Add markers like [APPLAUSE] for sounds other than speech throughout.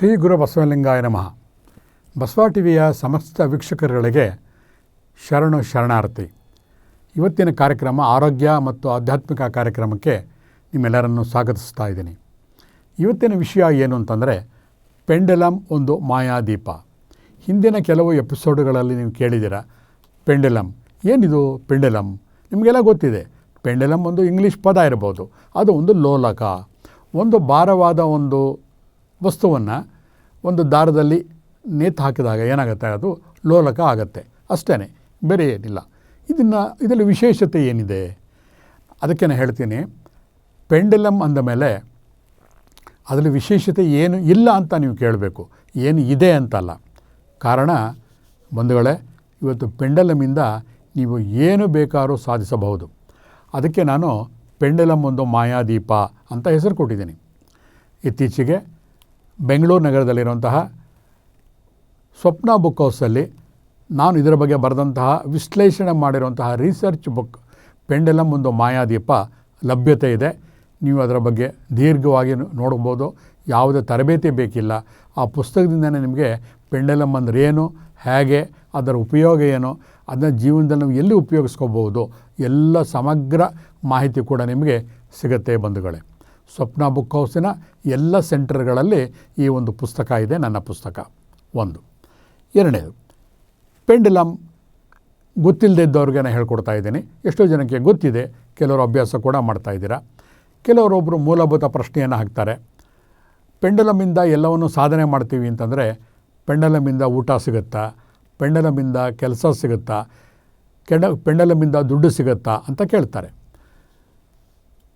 ಶ್ರೀ ಗುರು ಬಸವಲಿಂಗಾಯ ನಮಃ. ಬಸವ ಟಿವಿಯ ಸಮಸ್ತ ವೀಕ್ಷಕರುಗಳಿಗೆ ಶರಣು ಶರಣಾರ್ಥಿ. ಇವತ್ತಿನ ಕಾರ್ಯಕ್ರಮ ಆರೋಗ್ಯ ಮತ್ತು ಆಧ್ಯಾತ್ಮಿಕ ಕಾರ್ಯಕ್ರಮಕ್ಕೆ ನಿಮ್ಮೆಲ್ಲರನ್ನು ಸ್ವಾಗತಿಸ್ತಾ ಇದ್ದೀನಿ. ಇವತ್ತಿನ ವಿಷಯ ಏನು ಅಂತಂದರೆ ಪೆಂಡಲಮ್ ಒಂದು ಮಾಯಾದೀಪ. ಹಿಂದಿನ ಕೆಲವು ಎಪಿಸೋಡ್ಗಳಲ್ಲಿ ನೀವು ಕೇಳಿದ್ದೀರ ಪೆಂಡೆಲಮ್ ಏನಿದು ಪೆಂಡಲಮ್ ನಿಮಗೆಲ್ಲ ಗೊತ್ತಿದೆ. ಪೆಂಡೆಲಮ್ ಒಂದು ಇಂಗ್ಲೀಷ್ ಪದ ಇರ್ಬೋದು. ಅದು ಒಂದು ಲೋಲಕ. ಒಂದು ಭಾರವಾದ ಒಂದು ವಸ್ತುವನ್ನು ಒಂದು ದಾರದಲ್ಲಿ ನೇತು ಹಾಕಿದಾಗ ಏನಾಗುತ್ತೆ? ಅದು ಲೋಲಕ ಆಗುತ್ತೆ. ಅಷ್ಟೇ ಬೇರೆ ಏನಿಲ್ಲ. ಇದನ್ನು, ಇದರಲ್ಲಿ ವಿಶೇಷತೆ ಏನಿದೆ? ಅದಕ್ಕೆ ನಾನು ಹೇಳ್ತೀನಿ. ಪೆಂಡಲಮ್ ಅಂದ ಮೇಲೆ ಅದರಲ್ಲಿ ವಿಶೇಷತೆ ಏನು ಇಲ್ಲ ಅಂತ ನೀವು ಕೇಳಬೇಕು. ಏನು ಇದೆ ಅಂತಲ್ಲ. ಕಾರಣ, ಬಂಧುಗಳೇ, ಇವತ್ತು ಪೆಂಡಲಮಿಂದ ನೀವು ಏನು ಬೇಕಾದ್ರೂ ಸಾಧಿಸಬಹುದು. ಅದಕ್ಕೆ ನಾನು ಪೆಂಡಲಮ್ ಒಂದು ಮಾಯಾದೀಪ ಅಂತ ಹೆಸರು ಕೊಟ್ಟಿದ್ದೀನಿ. ಇತ್ತೀಚೆಗೆ ಬೆಂಗಳೂರು ನಗರದಲ್ಲಿರುವಂತಹ ಸ್ವಪ್ನ ಬುಕ್ ಹೌಸಲ್ಲಿ ನಾನು ಇದರ ಬಗ್ಗೆ ಬರೆದಂತಹ ವಿಶ್ಲೇಷಣೆ ಮಾಡಿರುವಂತಹ ರಿಸರ್ಚ್ ಬುಕ್ ಪೆಂಡೆಲಂ ಒಂದು ಮಾಯಾದೀಪ ಲಭ್ಯತೆ ಇದೆ. ನೀವು ಅದರ ಬಗ್ಗೆ ದೀರ್ಘವಾಗಿ ನೋಡ್ಬೋದು ಯಾವುದೇ ತರಬೇತಿ ಬೇಕಿಲ್ಲ. ಆ ಪುಸ್ತಕದಿಂದನೇ ನಿಮಗೆ ಪೆಂಡೆಲಂ ಅಂದರೆ ಏನು, ಹೇಗೆ, ಅದರ ಉಪಯೋಗ ಏನು, ಅದನ್ನ ಜೀವನದಲ್ಲಿ ನಾವು ಎಲ್ಲಿ ಉಪಯೋಗಿಸ್ಕೋಬೋದು ಎಲ್ಲ ಸಮಗ್ರ ಮಾಹಿತಿ ಕೂಡ ನಿಮಗೆ ಸಿಗುತ್ತೆ ಬಂಧುಗಳೇ. ಸ್ವಪ್ನ ಬುಕ್ ಹೌಸಿನ ಎಲ್ಲ ಸೆಂಟರ್ಗಳಲ್ಲಿ ಈ ಒಂದು ಪುಸ್ತಕ ಇದೆ, ನನ್ನ ಪುಸ್ತಕ. ಒಂದು. ಎರಡನೇದು ಪೆಂಡಲಮ್ ಗೊತ್ತಿಲ್ಲದೆ ಇದ್ದವ್ರಿಗೆ ನಾನು ಹೇಳ್ಕೊಡ್ತಾ ಇದ್ದೀನಿ. ಎಷ್ಟೋ ಜನಕ್ಕೆ ಗೊತ್ತಿದೆ, ಕೆಲವರು ಅಭ್ಯಾಸ ಕೂಡ ಮಾಡ್ತಾ ಇದ್ದೀರಾ. ಕೆಲವರೊಬ್ಬರು ಮೂಲಭೂತ ಪ್ರಶ್ನೆಯನ್ನು ಹಾಕ್ತಾರೆ. ಪೆಂಡಲಮಿಂದ ಎಲ್ಲವನ್ನು ಸಾಧನೆ ಮಾಡ್ತೀವಿ ಅಂತಂದರೆ, ಪೆಂಡಲಮಿಂದ ಊಟ ಸಿಗುತ್ತಾ, ಪೆಂಡಲಮಿಂದ ಕೆಲಸ ಸಿಗುತ್ತಾ, ಕೆಂಡ, ಪೆಂಡಲಮಿಂದ ದುಡ್ಡು ಸಿಗುತ್ತಾ ಅಂತ ಕೇಳ್ತಾರೆ.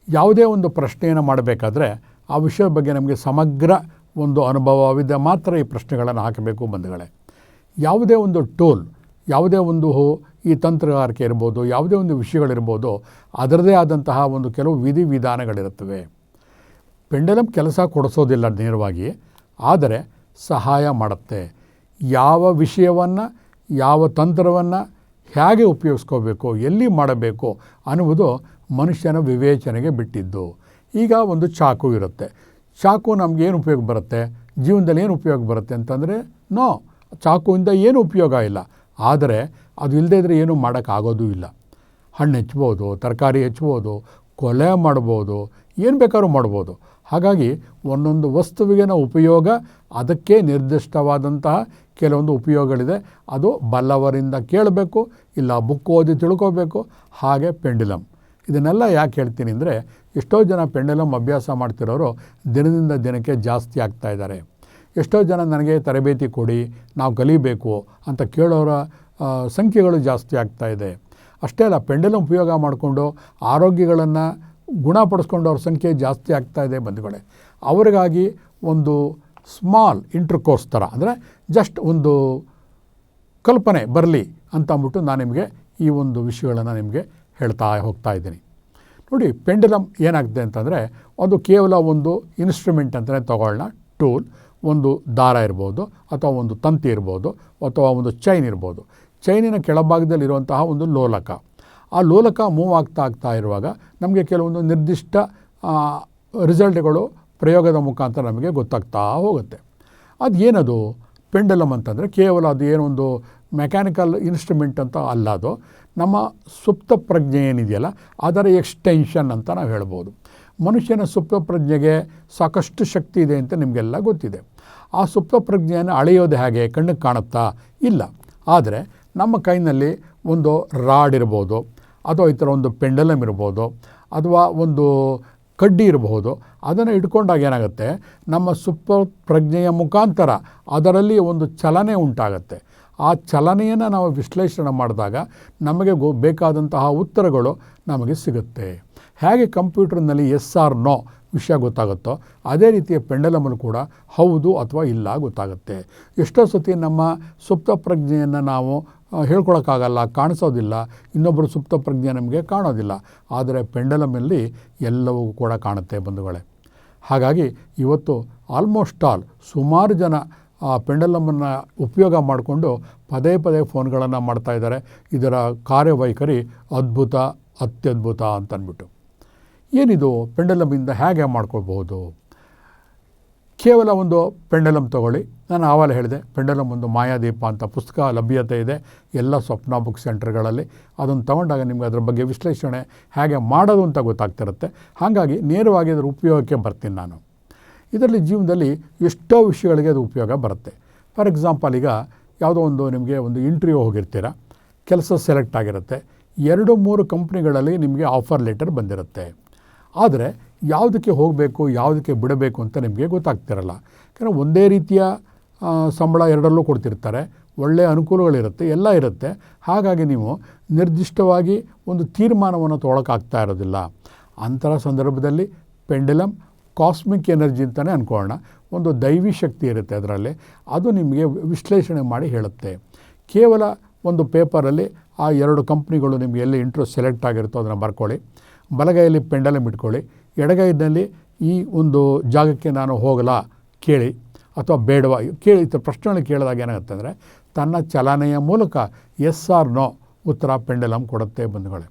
ಯಾವುದೇ ಒಂದು ಪ್ರಶ್ನೆಯನ್ನು ಮಾಡಬೇಕಾದ್ರೆ ಆ ವಿಷಯದ ಬಗ್ಗೆ ನಮಗೆ ಸಮಗ್ರ ಒಂದು ಅನುಭವವಿದೆ. ಮಾತ್ರ ಈ ಪ್ರಶ್ನೆಗಳನ್ನು ಹಾಕಬೇಕು ಬಂಧುಗಳೇ. ಯಾವುದೇ ಒಂದು ಟೂಲ್, ಯಾವುದೇ ಒಂದು ಈ ತಂತ್ರಗಾರಿಕೆ ಇರ್ಬೋದು, ಯಾವುದೇ ಒಂದು ವಿಷಯಗಳಿರ್ಬೋದು ಅದರದೇ ಆದಂತಹ ಒಂದು ಕೆಲವು ವಿಧಿ ವಿಧಾನಗಳಿರುತ್ತವೆ. ಪೆಂಡಲಮ್ ಕೆಲಸ ಕೊಡಿಸೋದಿಲ್ಲ ನೇರವಾಗಿ, ಆದರೆ ಸಹಾಯ ಮಾಡುತ್ತೆ. ಯಾವ ವಿಷಯವನ್ನು, ಯಾವ ತಂತ್ರವನ್ನು ಹೇಗೆ ಉಪಯೋಗಿಸ್ಕೋಬೇಕು, ಎಲ್ಲಿ ಮಾಡಬೇಕು ಅನ್ನುವುದು ಮನುಷ್ಯನ ವಿವೇಚನೆಗೆ ಬಿಟ್ಟಿದ್ದು. ಈಗ ಒಂದು ಚಾಕು ಇರುತ್ತೆ. ಚಾಕು ನಮಗೇನು ಉಪಯೋಗ ಬರುತ್ತೆ? ಜೀವನದಲ್ಲಿ ಏನು ಉಪಯೋಗ ಬರುತ್ತೆ ಅಂತಂದರೆ, ನೋ, ಚಾಕುವಿಂದ ಏನು ಉಪಯೋಗ ಇಲ್ಲ. ಆದರೆ ಅದು ಇಲ್ಲದೇ ಇದ್ದರೆ ಏನೂ ಮಾಡೋಕ್ಕಾಗೋದೂ ಇಲ್ಲ. ಹಣ್ಣು ಹೆಚ್ಬೋದು ತರಕಾರಿ ಹೆಚ್ಬೋದು ಕೊಲೆ ಮಾಡ್ಬೋದು, ಏನು ಬೇಕಾದ್ರೂ ಮಾಡ್ಬೋದು. ಹಾಗಾಗಿ ಒಂದೊಂದು ವಸ್ತುವಿಗೆ ನಾವು ಉಪಯೋಗ, ಅದಕ್ಕೆ ನಿರ್ದಿಷ್ಟವಾದಂತಹ ಕೆಲವೊಂದು ಉಪಯೋಗಗಳಿದೆ. ಅದು ಬಲ್ಲವರಿಂದ ಕೇಳಬೇಕು, ಇಲ್ಲ ಬುಕ್ ಓದಿ ತಿಳ್ಕೋಬೇಕು, ಹಾಗೆ ಪೆಂಡಿಲಮ್ ಇದನ್ನೆಲ್ಲ ಯಾಕೆ ಹೇಳ್ತೀನಿ ಅಂದರೆ ಎಷ್ಟೋ ಜನ ಪೆಂಡಲಮ್ ಅಭ್ಯಾಸ ಮಾಡ್ತಿರೋರು ದಿನದಿಂದ ದಿನಕ್ಕೆ ಜಾಸ್ತಿ ಆಗ್ತಾ ಇದ್ದಾರೆ. ಎಷ್ಟೋ ಜನ ನನಗೆ ತರಬೇತಿ ಕೊಡಿ, ನಾವು ಕಲಿಬೇಕು ಅಂತ ಕೇಳೋರ ಸಂಖ್ಯೆಗಳು ಜಾಸ್ತಿ ಆಗ್ತಾ ಇದೆ. ಅಷ್ಟೇ ಅಲ್ಲ ಪೆಂಡಲಮ್ ಉಪಯೋಗ ಮಾಡಿಕೊಂಡು ಆರೋಗ್ಯಗಳನ್ನು ಗುಣಪಡಿಸ್ಕೊಂಡವ್ರ ಸಂಖ್ಯೆ ಜಾಸ್ತಿ ಆಗ್ತಾ ಇದೆ ಬಂಧುಗಳೇ. ಅವರಿಗಾಗಿ ಒಂದು ಸ್ಮಾಲ್ ಇಂಟರ್ಕೋರ್ಸ್ ಥರ, ಅಂದರೆ ಜಸ್ಟ್ ಒಂದು ಕಲ್ಪನೆ, ಬರಲಿ ಅಂತ ಅಂದ್ಬಿಟ್ಟು ನಾನು ನಿಮಗೆ ಈ ಒಂದು ವಿಷಯಗಳನ್ನು ನಿಮಗೆ ಹೇಳ್ತಾ ಹೋಗ್ತಾ ಇದ್ದೀನಿ. ನೋಡಿ ಪೆಂಡಲಮ್ ಏನಾಗಿದೆ ಅಂತಂದರೆ ಅದು ಕೇವಲ ಒಂದು ಇನ್ಸ್ಟ್ರೂಮೆಂಟ್ ಅಂತಲೇ ತಗೊಳ್ಳೋಣ ಟೂಲ್ ಒಂದು ದಾರ ಇರ್ಬೋದು, ಅಥವಾ ಒಂದು ತಂತಿ ಇರ್ಬೋದು, ಅಥವಾ ಒಂದು ಚೈನ್ ಇರ್ಬೋದು. ಚೈನಿನ ಕೆಳಭಾಗದಲ್ಲಿರುವಂತಹ ಒಂದು ಲೋಲಕ. ಆ ಲೋಲಕ ಮೂವ್ ಆಗ್ತಾ ಆಗ್ತಾ ಇರುವಾಗ ನಮಗೆ ಕೆಲವೊಂದು ನಿರ್ದಿಷ್ಟ ರಿಸಲ್ಟ್ಗಳು ಪ್ರಯೋಗದ ಮುಖಾಂತರ ನಮಗೆ ಗೊತ್ತಾಗ್ತಾ ಹೋಗುತ್ತೆ. ಅದು ಏನದು? ಪೆಂಡಲಮ್ ಅಂತಂದರೆ ಕೇವಲ ಅದು ಏನೊಂದು ಮೆಕ್ಯಾನಿಕಲ್ ಇನ್ಸ್ಟ್ರೂಮೆಂಟ್ ಅಂತ ಅಲ್ಲ ಅದು. ನಮ್ಮ ಸುಪ್ತ ಪ್ರಜ್ಞೆ ಏನಿದೆಯಲ್ಲ, ಅದರ ಎಕ್ಸ್ಟೆನ್ಷನ್ ಅಂತ ನಾವು ಹೇಳ್ಬೋದು. ಮನುಷ್ಯನ ಸುಪ್ತ ಪ್ರಜ್ಞೆಗೆ ಸಾಕಷ್ಟು ಶಕ್ತಿ ಇದೆ ಅಂತ ನಿಮಗೆಲ್ಲ ಗೊತ್ತಿದೆ. ಆ ಸುಪ್ತ ಪ್ರಜ್ಞೆಯನ್ನು ಅಳೆಯೋದು ಹೇಗೆ, ಕಣ್ಣಿಗೆ ಕಾಣುತ್ತಾ? ಇಲ್ಲ. ಆದರೆ ನಮ್ಮ ಕೈನಲ್ಲಿ ಒಂದು ರಾಡ್ ಇರ್ಬೋದು, ಅಥವಾ ಈ ಥರ ಒಂದು ಪೆಂಡಲಮ್ ಇರ್ಬೋದು, ಅಥವಾ ಒಂದು ಕಡ್ಡಿ ಇರಬಹುದು ಅದನ್ನು ಇಟ್ಕೊಂಡಾಗ ಏನಾಗುತ್ತೆ? ನಮ್ಮ ಸುಪ್ತ ಪ್ರಜ್ಞೆಯ ಮುಖಾಂತರ ಅದರಲ್ಲಿ ಒಂದು ಚಲನೆ ಉಂಟಾಗುತ್ತೆ. ಆ ಚಲನೆಯನ್ನು ನಾವು ವಿಶ್ಲೇಷಣೆ ಮಾಡಿದಾಗ ನಮಗೆ ಗೊ ಬೇಕಾದಂತಹ ಉತ್ತರಗಳು ನಮಗೆ ಸಿಗುತ್ತೆ. ಹೇಗೆ ಕಂಪ್ಯೂಟರ್ನಲ್ಲಿ ಎಸ್ ಆರ್ ನೋ ವಿಷಯ ಗೊತ್ತಾಗುತ್ತೋ ಅದೇ ರೀತಿಯ ಪೆಂಡಲಮಲ್ಲಿ ಕೂಡ ಹೌದು ಅಥವಾ ಇಲ್ಲ ಗೊತ್ತಾಗುತ್ತೆ. ಎಷ್ಟೋ ಸತಿ ನಮ್ಮ ಸುಪ್ತ ಪ್ರಜ್ಞೆಯನ್ನು ನಾವು ಹೇಳ್ಕೊಳೋಕ್ಕಾಗಲ್ಲ, ಕಾಣಿಸೋದಿಲ್ಲ. ಇನ್ನೊಬ್ಬರು ಸುಪ್ತ ಪ್ರಜ್ಞೆ ನಮಗೆ ಕಾಣೋದಿಲ್ಲ. ಆದರೆ ಪೆಂಡಲಮಲ್ಲಿ ಎಲ್ಲವೂ ಕೂಡ ಕಾಣುತ್ತೆ ಬಂಧುಗಳೇ. ಹಾಗಾಗಿ ಇವತ್ತು ಆಲ್ಮೋಸ್ಟ್ ಆಲ್ ಸುಮಾರು ಜನ ಆ ಪೆಂಡಲಮ್ಮನ್ನು ಉಪಯೋಗ ಮಾಡಿಕೊಂಡು ಪದೇ ಪದೇ ಫೋನ್ಗಳನ್ನು ಮಾಡ್ತಾಯಿದ್ದಾರೆ ಇದರ ಕಾರ್ಯವೈಖರಿ ಅದ್ಭುತ, ಅತ್ಯದ್ಭುತ ಅಂತನ್ಬಿಟ್ಟು. ಏನಿದು? ಪೆಂಡಲಮ್ಮಿಂದ ಹೇಗೆ ಮಾಡ್ಕೊಳ್ಬಹುದು? ಕೇವಲ ಒಂದು ಪೆಂಡಲಮ್ ತಗೊಳ್ಳಿ. ನಾನು ಆವಾಗಲೇ ಹೇಳಿದೆ ಪೆಂಡಲಮ್ ಒಂದು ಮಾಯಾದೀಪ ಅಂತ ಪುಸ್ತಕ ಲಭ್ಯತೆ ಇದೆ ಎಲ್ಲ ಸ್ವಪ್ನ ಬುಕ್ ಸೆಂಟರ್ಗಳಲ್ಲಿ. ಅದನ್ನು ತಗೊಂಡಾಗ ನಿಮಗೆ ಅದರ ಬಗ್ಗೆ ವಿಶ್ಲೇಷಣೆ ಹೇಗೆ ಮಾಡೋದು ಅಂತ ಗೊತ್ತಾಗ್ತಿರುತ್ತೆ. ಹಾಗಾಗಿ ನೇರವಾಗಿ ಅದರ ಉಪಯೋಗಕ್ಕೆ ಬರ್ತೀನಿ ನಾನು. ಇದರಲ್ಲಿ ಜೀವನದಲ್ಲಿ ಎಷ್ಟೋ ವಿಷಯಗಳಿಗೆ ಅದು ಉಪಯೋಗ ಬರುತ್ತೆ. ಫಾರ್ ಎಕ್ಸಾಂಪಲ್ ಈಗ ಯಾವುದೋ ಒಂದು ನಿಮಗೆ ಒಂದು ಇಂಟರ್ವ್ಯೂ ಹೋಗಿರ್ತೀರ, ಕೆಲಸ ಸೆಲೆಕ್ಟ್ ಆಗಿರುತ್ತೆ, ಎರಡು ಮೂರು ಕಂಪ್ನಿಗಳಲ್ಲಿ ನಿಮಗೆ ಆಫರ್ ಲೆಟರ್ ಬಂದಿರುತ್ತೆ. ಆದರೆ ಯಾವುದಕ್ಕೆ ಹೋಗಬೇಕು, ಯಾವುದಕ್ಕೆ ಬಿಡಬೇಕು ಅಂತ ನಿಮಗೆ ಗೊತ್ತಾಗ್ತಿರಲ್ಲ. ಯಾಕಂದರೆ ಒಂದೇ ರೀತಿಯ ಸಂಬಳ ಎರಡರಲ್ಲೂ ಕೊಡ್ತಿರ್ತಾರೆ ಒಳ್ಳೆಯ ಅನುಕೂಲಗಳಿರುತ್ತೆ, ಎಲ್ಲ ಇರುತ್ತೆ. ಹಾಗಾಗಿ ನೀವು ನಿರ್ದಿಷ್ಟವಾಗಿ ಒಂದು ತೀರ್ಮಾನವನ್ನು ತೊಗೊಳಕ್ಕಾಗ್ತಾ ಇರೋದಿಲ್ಲ. ಅಂತಹ ಸಂದರ್ಭದಲ್ಲಿ ಪೆಂಡಲಮ್ ಕಾಸ್ಮಿಕ್ ಎನರ್ಜಿ ಅಂತಲೇ ಅಂದ್ಕೊಳ್ಳೋಣ ಒಂದು ದೈವಿ ಶಕ್ತಿ ಇರುತ್ತೆ ಅದರಲ್ಲಿ. ಅದು ನಿಮಗೆ ವಿಶ್ಲೇಷಣೆ ಮಾಡಿ ಹೇಳುತ್ತೆ. ಕೇವಲ ಒಂದು ಪೇಪರಲ್ಲಿ ಆ ಎರಡು ಕಂಪ್ನಿಗಳು ನಿಮಗೆ ಎಲ್ಲಿ ಇಂಟ್ರೆಸ್ಟ್ ಸೆಲೆಕ್ಟ್ ಆಗಿರುತ್ತೋ ಅದನ್ನು ಬರ್ಕೊಳ್ಳಿ. ಬಲಗೈಯಲ್ಲಿ ಪೆಂಡಲಮ್ ಇಟ್ಕೊಳ್ಳಿ. ಎಡಗೈನಲ್ಲಿ ಈ ಒಂದು ಜಾಗಕ್ಕೆ ನಾನು ಹೋಗಲ್ಲ ಕೇಳಿ ಅಥವಾ ಬೇಡವಾ ಕೇಳಿ ಪ್ರಶ್ನೆಗಳು ಕೇಳಿದಾಗ ಏನಾಗುತ್ತೆ ಅಂದರೆ ತನ್ನ ಚಲನೆಯ ಮೂಲಕ ಎಸ್ ಆರ್ ನೋ ಉತ್ತರ ಪೆಂಡಲಮ್ ಕೊಡುತ್ತೆ ಬಂಧುಗಳೇ.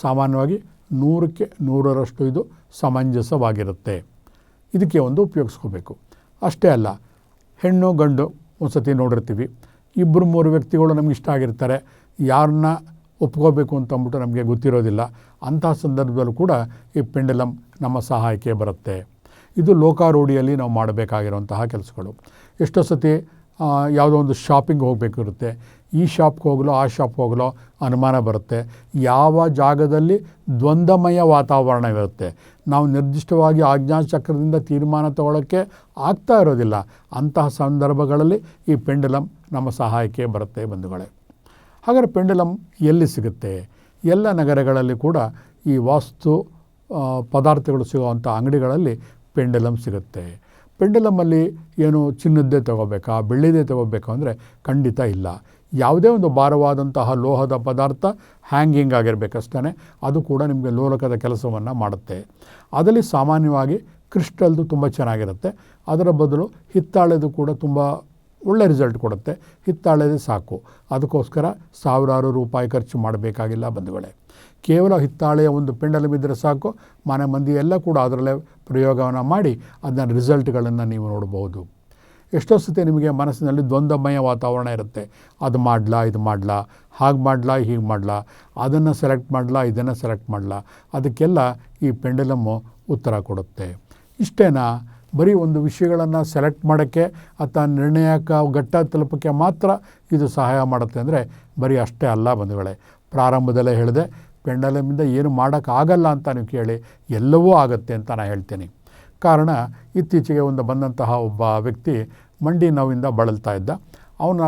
ಸಾಮಾನ್ಯವಾಗಿ ನೂರಕ್ಕೆ ನೂರರಷ್ಟು ಇದು ಸಮಂಜಸವಾಗಿರುತ್ತೆ. ಇದಕ್ಕೆ ಒಂದು ಉಪಯೋಗಿಸ್ಕೋಬೇಕು. ಅಷ್ಟೇ ಅಲ್ಲ, ಹೆಣ್ಣು, ಗಂಡು ಒಂದು ಸತಿ ನೋಡಿರ್ತೀವಿ. ಇಬ್ಬರು ಮೂರು ವ್ಯಕ್ತಿಗಳು ನಮ್ಗೆ ಇಷ್ಟ ಆಗಿರ್ತಾರೆ. ಯಾರನ್ನ ಒಪ್ಕೋಬೇಕು ಅಂತ ಅಂದ್ಬಿಟ್ಟು ನಮಗೆ ಗೊತ್ತಿರೋದಿಲ್ಲ. ಅಂತಹ ಸಂದರ್ಭದಲ್ಲೂ ಕೂಡ ಈ ಪೆಂಡಲಂ ನಮ್ಮ ಸಹಾಯಕ್ಕೆ ಬರುತ್ತೆ. ಇದು ಲೋಕಾರೂಢಿಯಲ್ಲಿ ನಾವು ಮಾಡಬೇಕಾಗಿರುವಂತಹ ಕೆಲಸಗಳು. ಎಷ್ಟೋ ಸತಿ ಯಾವುದೋ ಒಂದು ಶಾಪಿಂಗ್ ಹೋಗಬೇಕಿರುತ್ತೆ. ಈ ಶಾಪ್ಗೆ ಹೋಗಲೋ, ಆ ಶಾಪ್ಗೆ ಹೋಗಲೋ ಅನುಮಾನ ಬರುತ್ತೆ. ಯಾವ ಜಾಗದಲ್ಲಿ ದ್ವಂದ್ವಮಯ ವಾತಾವರಣ ಇರುತ್ತೆ. ನಾವು ನಿರ್ದಿಷ್ಟವಾಗಿ ಆಜ್ಞಾಚಕ್ರದಿಂದ ತೀರ್ಮಾನ ತಗೊಳ್ಳೋಕ್ಕೆ ಆಗ್ತಾ ಇರೋದಿಲ್ಲ. ಅಂತಹ ಸಂದರ್ಭಗಳಲ್ಲಿ ಈ ಪೆಂಡಲಮ್ ನಮ್ಮ ಸಹಾಯಕ್ಕೆ ಬರುತ್ತೆ ಬಂಧುಗಳೇ. ಹಾಗಾದರೆ ಪೆಂಡಲಮ್ ಎಲ್ಲಿ ಸಿಗುತ್ತೆ? ಎಲ್ಲ ನಗರಗಳಲ್ಲಿ ಕೂಡ ಈ ವಾಸ್ತು ಪದಾರ್ಥಗಳು ಸಿಗುವಂಥ ಅಂಗಡಿಗಳಲ್ಲಿ ಪೆಂಡಲಮ್ ಸಿಗುತ್ತೆ. ಪೆಂಡಲಮ್ಮಲ್ಲಿ ಏನು ಚಿನ್ನದ್ದೇ ತಗೋಬೇಕಾ ಬೆಳ್ಳಿದೇ ತಗೋಬೇಕಾ ಅಂದರೆ ಖಂಡಿತ ಇಲ್ಲ. ಯಾವುದೇ ಒಂದು ಭಾರವಾದಂತಹ ಲೋಹದ ಪದಾರ್ಥ ಹ್ಯಾಂಗಿಂಗ್ ಆಗಿರಬೇಕಷ್ಟೇ ಅದು ಕೂಡ ನಿಮಗೆ ಲೋಲಕದ ಕೆಲಸವನ್ನು ಮಾಡುತ್ತೆ. ಅದರಲ್ಲಿ ಸಾಮಾನ್ಯವಾಗಿ ಕ್ರಿಸ್ಟಲ್ದು ತುಂಬ ಚೆನ್ನಾಗಿರುತ್ತೆ. ಅದರ ಬದಲು ಹಿತ್ತಾಳೆದು ಕೂಡ ತುಂಬ ಒಳ್ಳೆ ರಿಸಲ್ಟ್ ಕೊಡುತ್ತೆ. ಹಿತ್ತಾಳೆದೇ ಸಾಕು. ಅದಕ್ಕೋಸ್ಕರ ಸಾವಿರಾರು ರೂಪಾಯಿ ಖರ್ಚು ಮಾಡಬೇಕಾಗಿಲ್ಲ ಬಂಧುಗಳೇ. ಕೇವಲ ಹಿತ್ತಾಳೆಯ ಒಂದು ಪೆಂಡಲಮ್ ಇದ್ದರೆ ಸಾಕು. ಮನೆ ಮಂದಿ ಎಲ್ಲ ಕೂಡ ಅದರಲ್ಲೇ ಪ್ರಯೋಗವನ್ನು ಮಾಡಿ ಅದನ್ನ ರಿಸಲ್ಟ್ಗಳನ್ನು ನೀವು ನೋಡಬಹುದು ಎಷ್ಟೋ ಸತಿ ನಿಮಗೆ ಮನಸ್ಸಿನಲ್ಲಿ ದ್ವಂದ್ವಮಯ ವಾತಾವರಣ ಇರುತ್ತೆ. ಅದು ಮಾಡಲಾ, ಇದು ಮಾಡಲಾ, ಹಾಗೆ ಮಾಡಲಾ, ಹೀಗೆ ಮಾಡಲಾ, ಅದನ್ನು ಸೆಲೆಕ್ಟ್ ಮಾಡಲಾ, ಇದನ್ನು ಸೆಲೆಕ್ಟ್ ಮಾಡಲಾ, ಅದಕ್ಕೆಲ್ಲ ಈ ಪೆಂಡಲಮ್ಮು ಉತ್ತರ ಕೊಡುತ್ತೆ. ಇಷ್ಟೇನಾ, ಬರೀ ಒಂದು ವಿಷಯಗಳನ್ನು ಸೆಲೆಕ್ಟ್ ಮಾಡೋಕ್ಕೆ ಅಥವಾ ನಿರ್ಣಯಕ್ಕೆ ಘಟ್ಟ ತಲುಪಕ್ಕೆ ಮಾತ್ರ ಇದು ಸಹಾಯ ಮಾಡುತ್ತೆ ಅಂದರೆ ಬರೀ ಅಷ್ಟೇ ಅಲ್ಲ ಬಂಧುಗಳೇ. ಪ್ರಾರಂಭದಲ್ಲೇ ಹೇಳಿದೆ, ಪೆಂಡಲಮಿಂದ ಏನು ಮಾಡೋಕ್ಕಾಗಲ್ಲ ಅಂತ ನೀವು ಕೇಳಿ, ಎಲ್ಲವೂ ಆಗುತ್ತೆ ಅಂತ ನಾನು ಹೇಳ್ತೀನಿ. ಕಾರಣ ಇತ್ತೀಚೆಗೆ ಒಂದು ಬಂದಂತಹ ಒಬ್ಬ ವ್ಯಕ್ತಿ ಮಂಡಿ ನೋವಿಂದ ಬಳಲ್ತಾ ಇದ್ದ. ಅವನು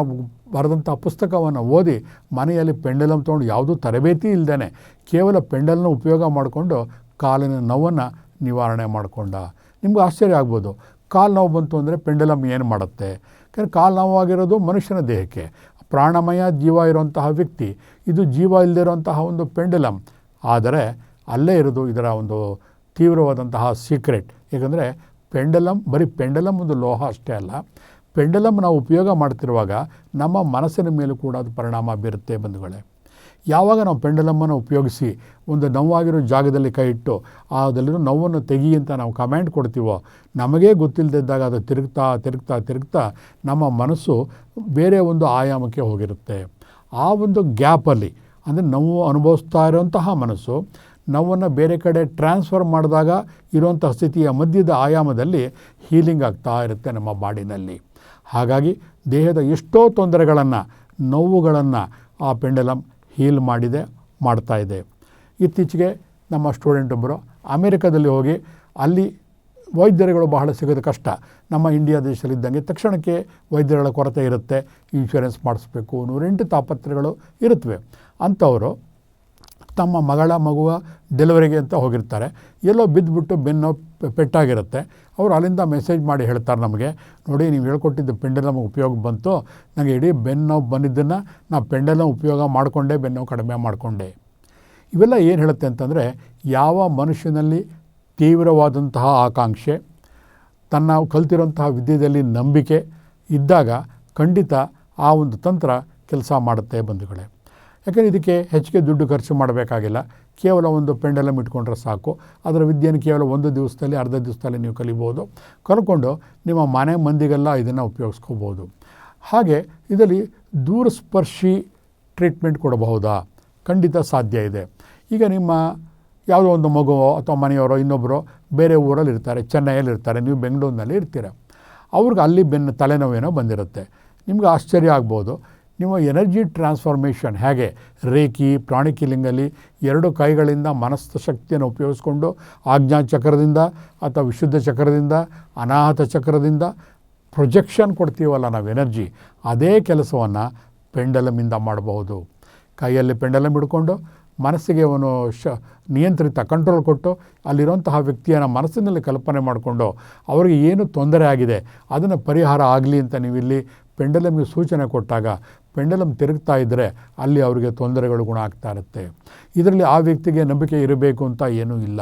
ಬರೆದಂಥ ಪುಸ್ತಕವನ್ನು ಓದಿ ಮನೆಯಲ್ಲಿ ಪೆಂಡಲಮ್ ತೊಗೊಂಡು ಯಾವುದೂ ತರಬೇತಿ ಇಲ್ಲದೇ ಕೇವಲ ಪೆಂಡಲ್ನ ಉಪಯೋಗ ಮಾಡಿಕೊಂಡು ಕಾಲಿನ ನೋವನ್ನು ನಿವಾರಣೆ ಮಾಡಿಕೊಂಡ. ನಿಮ್ಗೆ ಆಶ್ಚರ್ಯ ಆಗ್ಬೋದು. ಕಾಲು ನೋವು ಬಂತು ಅಂದರೆ ಪೆಂಡಲಮ್ ಏನು ಮಾಡುತ್ತೆ? ಯಾಕಂದರೆ ಕಾಲು ನೋವಾಗಿರೋದು ಮನುಷ್ಯನ ದೇಹಕ್ಕೆ. ಪ್ರಾಣಮಯ ಜೀವ ಇರುವಂತಹ ವ್ಯಕ್ತಿ. ಇದು ಜೀವ ಇಲ್ಲದಿರುವಂತಹ ಒಂದು ಪೆಂಡಲಮ್ ಆದರೆ ಅಲ್ಲೇ ಇರೋದು ಇದರ ಒಂದು ತೀವ್ರವಾದಂತಹ ಸೀಕ್ರೆಟ್ ಏಕೆಂದರೆ ಪೆಂಡಲಮ್ ಬರೀ ಪೆಂಡಲಮ್ ಒಂದು ಲೋಹ ಅಷ್ಟೇ ಅಲ್ಲ. ಪೆಂಡಲಮ್ ನಾವು ಉಪಯೋಗ ಮಾಡ್ತಿರುವಾಗ ನಮ್ಮ ಮನಸ್ಸಿನ ಮೇಲೂ ಕೂಡ ಅದು ಪರಿಣಾಮ ಬೀರುತ್ತೆ ಬಂಧುಗಳೇ. ಯಾವಾಗ ನಾವು ಪೆಂಡಲಮ್ಮನ್ನು ಉಪಯೋಗಿಸಿ ಒಂದು ನೋವಾಗಿರೋ ಜಾಗದಲ್ಲಿ ಕೈ ಇಟ್ಟು ಅದಲ್ಲಿರೋ ನೋವನ್ನು ತೆಗಿ ಅಂತ ನಾವು ಕಮೆಂಟ್ ಕೊಡ್ತೀವೋ, ನಮಗೇ ಗೊತ್ತಿಲ್ಲದಿದ್ದಾಗ ಅದು ತಿರುಗ್ತಾ ತಿರುಗ್ತಾ ತಿರುಗ್ತಾ ನಮ್ಮ ಮನಸ್ಸು ಬೇರೆ ಒಂದು ಆಯಾಮಕ್ಕೆ ಹೋಗಿರುತ್ತೆ. ಆ ಒಂದು ಗ್ಯಾಪಲ್ಲಿ ಅಂದರೆ ನೋವು ಅನುಭವಿಸ್ತಾ ಇರುವಂತಹ ಮನಸ್ಸು ನೋವನ್ನು ಬೇರೆ ಕಡೆ ಟ್ರಾನ್ಸ್ಫರ್ ಮಾಡಿದಾಗ ಇರುವಂಥ ಸ್ಥಿತಿಯ ಮಧ್ಯದ ಆಯಾಮದಲ್ಲಿ ಹೀಲಿಂಗ್ ಆಗ್ತಾ ಇರುತ್ತೆ ನಮ್ಮ ಬಾಡಿನಲ್ಲಿ. ಹಾಗಾಗಿ ದೇಹದ ಎಷ್ಟೋ ತೊಂದರೆಗಳನ್ನು, ನೋವುಗಳನ್ನು ಆ ಪೆಂಡಲಮ್ ಹೀಲ್ ಮಾಡಿದೆ, ಮಾಡ್ತಾ ಇದೆ. ಇತ್ತೀಚೆಗೆ ನಮ್ಮ ಸ್ಟೂಡೆಂಟ್ ಒಬ್ಬರು ಅಮೇರಿಕಾದಲ್ಲಿ ಹೋಗಿ ಅಲ್ಲಿ ವೈದ್ಯರುಗಳು ಬಹಳ ಸಿಗೋದು ಕಷ್ಟ. ನಮ್ಮ ಇಂಡಿಯಾ ದೇಶದಲ್ಲಿದ್ದಂಗೆ ತಕ್ಷಣಕ್ಕೆ ವೈದ್ಯರುಗಳ ಕೊರತೆ ಇರುತ್ತೆ, ಇನ್ಶೂರೆನ್ಸ್ ಮಾಡಿಸ್ಬೇಕು ನೂರೆಂಟು ತಾಪತ್ರೆಗಳು ಇರುತ್ತವೆ ಅಂಥವರು ತಮ್ಮ ಮಗಳ ಮಗುವ ಡೆಲಿವರಿಗೆ ಅಂತ ಹೋಗಿರ್ತಾರೆ. ಎಲ್ಲೋ ಬಿದ್ದುಬಿಟ್ಟು ಬೆನ್ನು ಪೆಟ್ಟಾಗಿರುತ್ತೆ. ಅವರು ಅಲ್ಲಿಂದ ಮೆಸೇಜ್ ಮಾಡಿ ಹೇಳ್ತಾರೆ ನಮಗೆ, ನೋಡಿ, ನೀವು ಹೇಳ್ಕೊಟ್ಟಿದ್ದು ನಮಗೆ ಉಪಯೋಗ ಬಂತು. ನನಗೆ ಇಡೀ ಬೆನ್ನು ಬಂದಿದ್ದನ್ನು ನಾನು ಪೆಂಡಲಮ್ ಉಪಯೋಗ ಮಾಡಿಕೊಂಡೆ, ಬೆನ್ನು ಕಡಿಮೆ ಮಾಡಿಕೊಂಡೆ. ಇವೆಲ್ಲ ಏನು ಹೇಳುತ್ತೆ ಅಂತಂದರೆ, ಯಾವ ಮನುಷ್ಯನಲ್ಲಿ ತೀವ್ರವಾದಂತಹ ಆಕಾಂಕ್ಷೆ, ತನ್ನ ಕಲ್ತಿರೋಂತಹ ವಿದ್ಯೆಯಲ್ಲಿ ನಂಬಿಕೆ ಇದ್ದಾಗ ಖಂಡಿತ ಆ ಒಂದು ತಂತ್ರ ಕೆಲಸ ಮಾಡುತ್ತೆ ಬಂಧುಗಳೇ. ಯಾಕಂದರೆ ಇದಕ್ಕೆ ಹೆಚ್ಚಿಗೆ ದುಡ್ಡು ಖರ್ಚು ಮಾಡಬೇಕಾಗಿಲ್ಲ. ಕೇವಲ ಒಂದು ಪೆಂಡಲಮ್ ಇಟ್ಕೊಂಡ್ರೆ ಸಾಕು. ಅದರ ವಿದ್ಯೆಯನ್ನು ಕೇವಲ ಒಂದು ದಿವಸದಲ್ಲಿ, ಅರ್ಧ ದಿವಸದಲ್ಲಿ ನೀವು ಕಲಿಬೋದು. ಕಲ್ಕೊಂಡು ನಿಮ್ಮ ಮನೆ ಮಂದಿಗೆಲ್ಲ ಇದನ್ನು ಉಪಯೋಗಿಸ್ಕೋಬೋದು. ಹಾಗೆ ಇದರಲ್ಲಿ ದೂರಸ್ಪರ್ಶಿ ಟ್ರೀಟ್ಮೆಂಟ್ ಕೊಡಬಹುದಾ? ಖಂಡಿತ ಸಾಧ್ಯ ಇದೆ. ಈಗ ನಿಮ್ಮ ಯಾವುದೋ ಒಂದು ಮಗುವೋ ಅಥವಾ ಮನೆಯವರೋ ಇನ್ನೊಬ್ಬರು ಬೇರೆ ಊರಲ್ಲಿ ಇರ್ತಾರೆ, ಚೆನ್ನೈಯಲ್ಲಿ ಇರ್ತಾರೆ, ನೀವು ಬೆಂಗಳೂರಿನಲ್ಲಿ ಇರ್ತೀರ. ಅವ್ರಿಗೆ ಅಲ್ಲಿ ಬೆನ್ನು ತಲೆನೋವೇನೋ ಬಂದಿರುತ್ತೆ. ನಿಮ್ಗೆ ಆಶ್ಚರ್ಯ ಆಗ್ಬೋದು. ನಿಮ್ಮ ಎನರ್ಜಿ ಟ್ರಾನ್ಸ್ಫಾರ್ಮೇಷನ್ ಹೇಗೆ? ರೇಖಿ ಪ್ರಾಣಿಕಿಲಿಂಗಲ್ಲಿ ಎರಡು ಕೈಗಳಿಂದ ಮನಸ್ಥ ಶಕ್ತಿಯನ್ನು ಉಪಯೋಗಿಸ್ಕೊಂಡು ಆಜ್ಞಾ ಚಕ್ರದಿಂದ ಅಥವಾ ವಿಶುದ್ಧ ಚಕ್ರದಿಂದ, ಅನಾಹತ ಚಕ್ರದಿಂದ ಪ್ರೊಜೆಕ್ಷನ್ ಕೊಡ್ತೀವಲ್ಲ ನಾವು ಎನರ್ಜಿ. ಅದೇ ಕೆಲಸವನ್ನು ಪೆಂಡಲಮಿಂದ ಮಾಡಬಹುದು. ಕೈಯಲ್ಲಿ ಪೆಂಡಲಮ್ ಹಿಡ್ಕೊಂಡು ಮನಸ್ಸಿಗೆ ಅವನು ಶ, ನಿಯಂತ್ರಿತ ಕಂಟ್ರೋಲ್ ಕೊಟ್ಟು ಅಲ್ಲಿರುವಂತಹ ವ್ಯಕ್ತಿಯನ್ನು ಮನಸ್ಸಿನಲ್ಲಿ ಕಲ್ಪನೆ ಮಾಡಿಕೊಂಡು ಅವರಿಗೆ ಏನು ತೊಂದರೆ ಆಗಿದೆ, ಅದನ್ನು ಪರಿಹಾರ ಆಗಲಿ ಅಂತ ನೀವಿಲ್ಲಿ ಪೆಂಡಲಮ್ಗೆ ಸೂಚನೆ ಕೊಟ್ಟಾಗ ಪೆಂಡಲಮ್ ತಿರುಗ್ತಾ ಇದ್ದರೆ ಅಲ್ಲಿ ಅವರಿಗೆ ತೊಂದರೆಗಳು ಗುಣ ಆಗ್ತಾ ಇರುತ್ತೆ. ಇದರಲ್ಲಿ ಆ ವ್ಯಕ್ತಿಗೆ ನಂಬಿಕೆ ಇರಬೇಕು ಅಂತ ಏನೂ ಇಲ್ಲ.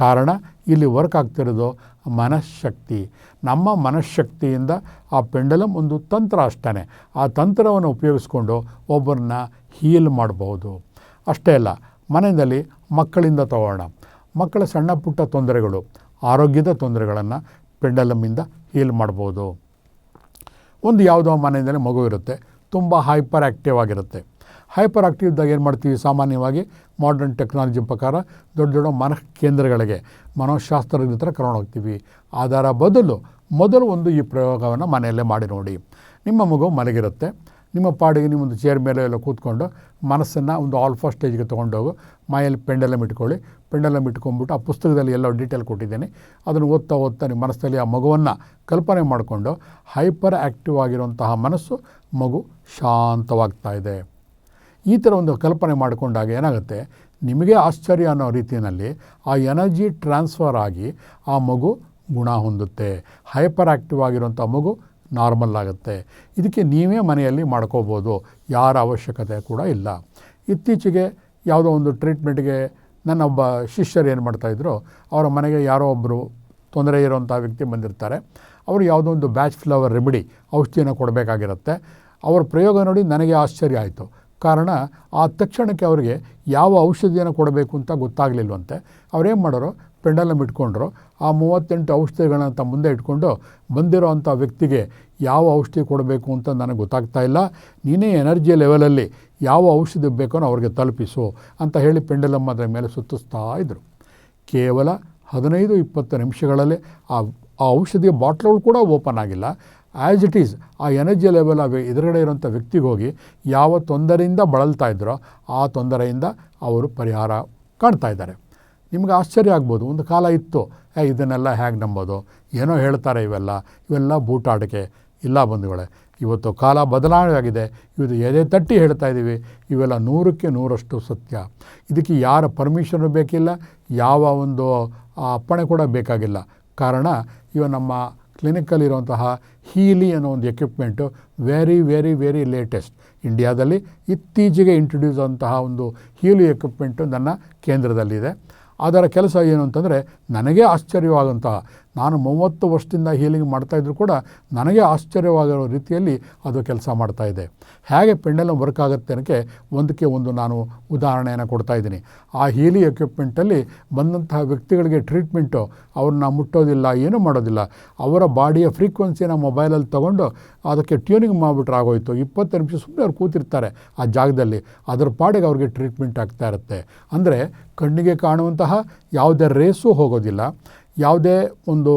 ಕಾರಣ, ಇಲ್ಲಿ ವರ್ಕ್ ಆಗ್ತಿರೋದು ಮನಃಶಕ್ತಿ. ನಮ್ಮ ಮನಃಶಕ್ತಿಯಿಂದ ಆ ಪೆಂಡಲಮ್ ಒಂದು ತಂತ್ರ ಅಷ್ಟೇ ಆ ತಂತ್ರವನ್ನು ಉಪಯೋಗಿಸ್ಕೊಂಡು ಒಬ್ಬರನ್ನ ಹೀಲ್ ಮಾಡಬಹುದು. ಅಷ್ಟೇ ಅಲ್ಲ, ಮನೆಯಲ್ಲಿ ಮಕ್ಕಳಿಂದ ತಗೋಣ. ಮಕ್ಕಳ ಸಣ್ಣ ಪುಟ್ಟ ತೊಂದರೆಗಳು, ಆರೋಗ್ಯದ ತೊಂದರೆಗಳನ್ನು ಪೆಂಡಲಮ್ಮಿಂದ ಹೀಲ್ ಮಾಡ್ಬೋದು ಒಂದು ಯಾವುದೋ ಮನೆಯಿಂದಲೇ ಮಗು ಇರುತ್ತೆ. ತುಂಬ ಹೈಪರ್ ಆ್ಯಕ್ಟಿವ್ ಆಗಿರುತ್ತೆ. ಹೈಪರ್ ಆ್ಯಕ್ಟಿವ್ ಇದ್ದಾಗ ಏನು ಮಾಡ್ತೀವಿ? ಸಾಮಾನ್ಯವಾಗಿ ಮಾಡರ್ನ್ ಟೆಕ್ನಾಲಜಿ ಪ್ರಕಾರ ದೊಡ್ಡ ದೊಡ್ಡ ಮನಃ ಕೇಂದ್ರಗಳಿಗೆ ಮನೋಶಾಸ್ತ್ರದ ಹತ್ರ ಕರ್ಕೊಂಡು ಹೋಗ್ತೀವಿ. ಅದರ ಬದಲು ಮೊದಲು ಒಂದು ಈ ಪ್ರಯೋಗವನ್ನು ಮನೆಯಲ್ಲೇ ಮಾಡಿ ನೋಡಿ. ನಿಮ್ಮ ಮಗು ಮಲಗಿರುತ್ತೆ. ನಿಮ್ಮ ಪಾಡಿಗೆ ನಿಮ್ಮೊಂದು ಚೇರ್ ಮೇಲೆ ಎಲ್ಲ ಕೂತ್ಕೊಂಡು ಮನಸ್ಸನ್ನು ಒಂದು ಆಲ್ಫಾ ಸ್ಟೇಜ್ಗೆ ತೊಗೊಂಡೋಗು. ಮೈಯಲ್ಲಿ ಪೆಂಡಲಮ್ ಇಟ್ಕೊಳ್ಳಿ. ಪೆಂಡಲಮ್ ಇಟ್ಕೊಂಡ್ಬಿಟ್ಟು ಆ ಪುಸ್ತಕದಲ್ಲಿ ಎಲ್ಲ ಡೀಟೇಲ್ ಕೊಟ್ಟಿದ್ದೇನೆ. ಅದನ್ನು ಓದ್ತಾ ಓದ್ತಾ ನಿಮ್ಮ ಮನಸ್ಸಲ್ಲಿ ಆ ಮಗುವನ್ನು ಕಲ್ಪನೆ ಮಾಡಿಕೊಂಡು ಹೈಪರ್ ಆ್ಯಕ್ಟಿವ್ ಆಗಿರುವಂತಹ ಮನಸ್ಸು ಮಗು ಶಾಂತವಾಗ್ತಾ ಇದೆ. ಈ ಥರ ಒಂದು ಕಲ್ಪನೆ ಮಾಡಿಕೊಂಡಾಗ ಏನಾಗುತ್ತೆ? ನಿಮಗೆ ಆಶ್ಚರ್ಯ ಅನ್ನೋ ರೀತಿಯಲ್ಲಿ ಆ ಎನರ್ಜಿ ಟ್ರಾನ್ಸ್ಫರ್ ಆಗಿ ಆ ಮಗು ಗುಣ ಹೊಂದುತ್ತೆ. ಹೈಪರ್ ಆ್ಯಕ್ಟಿವ್ ಆಗಿರುವಂಥ ಮಗು ನಾರ್ಮಲ್ ಆಗುತ್ತೆ. ಇದಕ್ಕೆ ನೀವೇ ಮನೆಯಲ್ಲಿ ಮಾಡ್ಕೋಬೋದು. ಯಾರ ಅವಶ್ಯಕತೆ ಕೂಡ ಇಲ್ಲ. ಇತ್ತೀಚೆಗೆ ಯಾವುದೋ ಒಂದು ಟ್ರೀಟ್ಮೆಂಟ್ಗೆ ನನ್ನ ಒಬ್ಬ ಶಿಷ್ಯರು ಏನು ಮಾಡ್ತಾಯಿದ್ರು ಅವರ ಮನೆಗೆ ಯಾರೋ ಒಬ್ಬರು ತೊಂದರೆ ಇರೋವಂಥ ವ್ಯಕ್ತಿ ಬಂದಿರ್ತಾರೆ. ಅವರು ಯಾವುದೋ ಒಂದು ಬ್ಯಾಚ್ ಫ್ಲವರ್ ರೆಮಿಡಿ ಔಷಧಿಯನ್ನು ಕೊಡಬೇಕಾಗಿರುತ್ತೆ. ಅವರ ಪ್ರಯೋಗ ನೋಡಿ ನನಗೆ ಆಶ್ಚರ್ಯ ಆಯಿತು. ಕಾರಣ ಆ ತಕ್ಷಣಕ್ಕೆ ಅವರಿಗೆ ಯಾವ ಔಷಧಿಯನ್ನು ಕೊಡಬೇಕು ಅಂತ ಗೊತ್ತಾಗಲಿಲ್ವಂತೆ. ಅವ್ರೇನು ಮಾಡೋರು? ಪೆಂಡಲಮ್ ಇಟ್ಕೊಂಡ್ರು. ಆ ಮೂವತ್ತೆಂಟು ಔಷಧಿಗಳನ್ನ ತಮ್ಮ ಮುಂದೆ ಇಟ್ಕೊಂಡು ಬಂದಿರೋ ಅಂಥ ವ್ಯಕ್ತಿಗೆ ಯಾವ ಔಷಧಿ ಕೊಡಬೇಕು ಅಂತ ನನಗೆ ಗೊತ್ತಾಗ್ತಾ ಇಲ್ಲ. ನೀನೇ ಎನರ್ಜಿ ಲೆವೆಲಲ್ಲಿ ಯಾವ ಔಷಧಿ ಬೇಕೋ ಅವ್ರಿಗೆ ತಲುಪಿಸು ಅಂತ ಹೇಳಿ ಪೆಂಡಲಮ್ ಅದರ ಮೇಲೆ ಸುತ್ತಿಸ್ತಾ ಇದ್ದರು ಕೇವಲ ಹದಿನೈದು ಇಪ್ಪತ್ತು ನಿಮಿಷಗಳಲ್ಲಿ ಆ ಆ ಔಷಧಿಯ ಬಾಟ್ಲುಗಳು ಕೂಡ ಓಪನ್ ಆಗಿಲ್ಲ. ಆ್ಯಸ್ ಇಟ್ ಈಸ್ ಆ ಎನರ್ಜಿ ಲೆವೆಲ್ ಆ ಎದುರುಗಡೆ ಇರೋಂಥ ವ್ಯಕ್ತಿಗೆ ಹೋಗಿ ಯಾವ ತೊಂದರೆಯಿಂದ ಬಳಲ್ತಾ ಇದ್ರೋ ಆ ತೊಂದರೆಯಿಂದ ಅವರು ಪರಿಹಾರ ಕಾಣ್ತಾ ಇದ್ದಾರೆ. ನಿಮ್ಗೆ ಆಶ್ಚರ್ಯ ಆಗ್ಬೋದು. ಒಂದು ಕಾಲ ಇತ್ತು, ಏ, ಇದನ್ನೆಲ್ಲ ಹೇಗೆ ನಂಬೋದು? ಏನೋ ಹೇಳ್ತಾರೆ ಇವೆಲ್ಲ. ಇವೆಲ್ಲ ಬೂಟಾಟಿಕೆ ಇಲ್ಲ ಬಂಧುಗಳೇ. ಇವತ್ತು ಕಾಲ ಬದಲಾವಣೆ ಆಗಿದೆ. ಇವತ್ತು ಎದೆ ತಟ್ಟಿ ಹೇಳ್ತಾ ಇದ್ದೀವಿ. ಇವೆಲ್ಲ ನೂರಕ್ಕೆ ನೂರಷ್ಟು ಸತ್ಯ. ಇದಕ್ಕೆ ಯಾರ ಪರ್ಮಿಷನ್ ಬೇಕಿಲ್ಲ? ಯಾವ ಒಂದು ಅಪ್ಪಣೆ ಕೂಡ ಬೇಕಾಗಿಲ್ಲ. ಕಾರಣ, ಇವ ನಮ್ಮ ಕ್ಲಿನಿಕಲ್ಲಿರುವಂತಹ ಹೀಲಿ ಅನ್ನೋ ಒಂದು equipment very very very latest ಇಂಡಿಯಾದಲ್ಲಿ ಇತ್ತೀಚೆಗೆ ಇಂಟ್ರೊಡ್ಯೂಸ್ ಆದಂತಹ ಒಂದು ಹೀಲಿ ಎಕ್ವಿಪ್ಮೆಂಟು ನನ್ನ ಕೇಂದ್ರದಲ್ಲಿದೆ. ಅದರ ಕೆಲಸ ಏನು ಅಂತಂದರೆ ನನಗೆ ಆಶ್ಚರ್ಯವಾದಂತಹ ನಾನು ಮೂವತ್ತು ವರ್ಷದಿಂದ ಹೀಲಿಂಗ್ ಮಾಡ್ತಾಯಿದ್ರು ಕೂಡ ನನಗೆ ಆಶ್ಚರ್ಯವಾಗಿರೋ ರೀತಿಯಲ್ಲಿ ಅದು ಕೆಲಸ ಮಾಡ್ತಾ ಇದೆ. ಹೇಗೆ ಪೆಂಡಲಮ್ ವರ್ಕ್ ಆಗುತ್ತೆ ಅನ್ನೋಕ್ಕೆ ಒಂದಕ್ಕೆ ಒಂದು ನಾನು ಉದಾಹರಣೆಯನ್ನು ಕೊಡ್ತಾ ಇದ್ದೀನಿ. ಆ ಹೀಲಿ ಎಕ್ವಿಪ್ಮೆಂಟಲ್ಲಿ ಬಂದಂತಹ ವ್ಯಕ್ತಿಗಳಿಗೆ ಟ್ರೀಟ್ಮೆಂಟು ಅವ್ರನ್ನ ಮುಟ್ಟೋದಿಲ್ಲ, ಏನೂ ಮಾಡೋದಿಲ್ಲ. ಅವರ ಬಾಡಿಯ ಫ್ರೀಕ್ವೆನ್ಸಿನ ಮೊಬೈಲಲ್ಲಿ ತೊಗೊಂಡು ಅದಕ್ಕೆ ಟ್ಯೂನಿಂಗ್ ಮಾಡಿಬಿಟ್ರೆ ಆಗೋಯಿತು. ಇಪ್ಪತ್ತು ನಿಮಿಷ ಸುಮ್ಮನೆ ಅವ್ರು ಕೂತಿರ್ತಾರೆ ಆ ಜಾಗದಲ್ಲಿ. ಅದರ ಪಾಡಿಗೆ ಅವ್ರಿಗೆ ಟ್ರೀಟ್ಮೆಂಟ್ ಆಗ್ತಾ ಇರುತ್ತೆ. ಅಂದರೆ ಕಣ್ಣಿಗೆ ಕಾಣುವಂತಹ ಯಾವುದೇ ರೇಸು ಹೋಗೋದಿಲ್ಲ. ಯಾವುದೇ ಒಂದು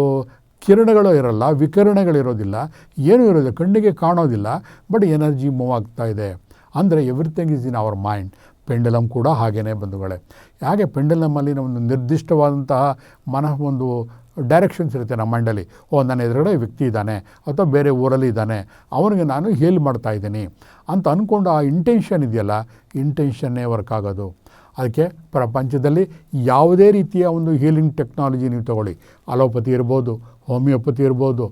ಕಿರಣಗಳು ಇರಲ್ಲ ವಿಕಿರಣಗಳಿರೋದಿಲ್ಲ ಏನೂ ಇರೋದಿಲ್ಲ, ಕಣ್ಣಿಗೆ ಕಾಣೋದಿಲ್ಲ, ಬಟ್ ಎನರ್ಜಿ ಮೂವ್ ಆಗ್ತಾ ಇದೆ. ಅಂದರೆ everything is in our mind pendulum ಕೂಡ ಹಾಗೆಯೇ ಬಂಧುಗಳೇ. ಹಾಗೆ ಪೆಂಡಲಮಲ್ಲಿ ಒಂದು ನಿರ್ದಿಷ್ಟವಾದಂತಹ ಮನ ಒಂದು ಡೈರೆಕ್ಷನ್ಸ್ ಇರುತ್ತೆ ನಮ್ಮ ಮೈಂಡಲ್ಲಿ ಓ, ನನ್ನ ಎದುರುಗಡೆ ವ್ಯಕ್ತಿ ಇದ್ದಾನೆ, ಅಥವಾ ಬೇರೆ ಊರಲ್ಲಿ ಇದ್ದಾನೆ, ಅವನಿಗೆ ನಾನು ಹೇಲ್ ಮಾಡ್ತಾ ಇದ್ದೀನಿ ಅಂತ ಅಂದ್ಕೊಂಡು ಆ ಇಂಟೆನ್ಷನ್ ಇದೆಯಲ್ಲ ಇಂಟೆನ್ಷನ್ನೇ ವರ್ಕ್ ಆಗೋದು. ಅದಕ್ಕೆ ಪ್ರಪಂಚದಲ್ಲಿ ಯಾವುದೇ ರೀತಿಯ ಒಂದು ಹೀಲಿಂಗ್ ಟೆಕ್ನಾಲಜಿ ನೀವು ತಗೊಳ್ಳಿ. ಅಲೋಪತಿ ಇರ್ಬೋದು ಹೋಮಿಯೋಪತಿ ಇರ್ಬೋದು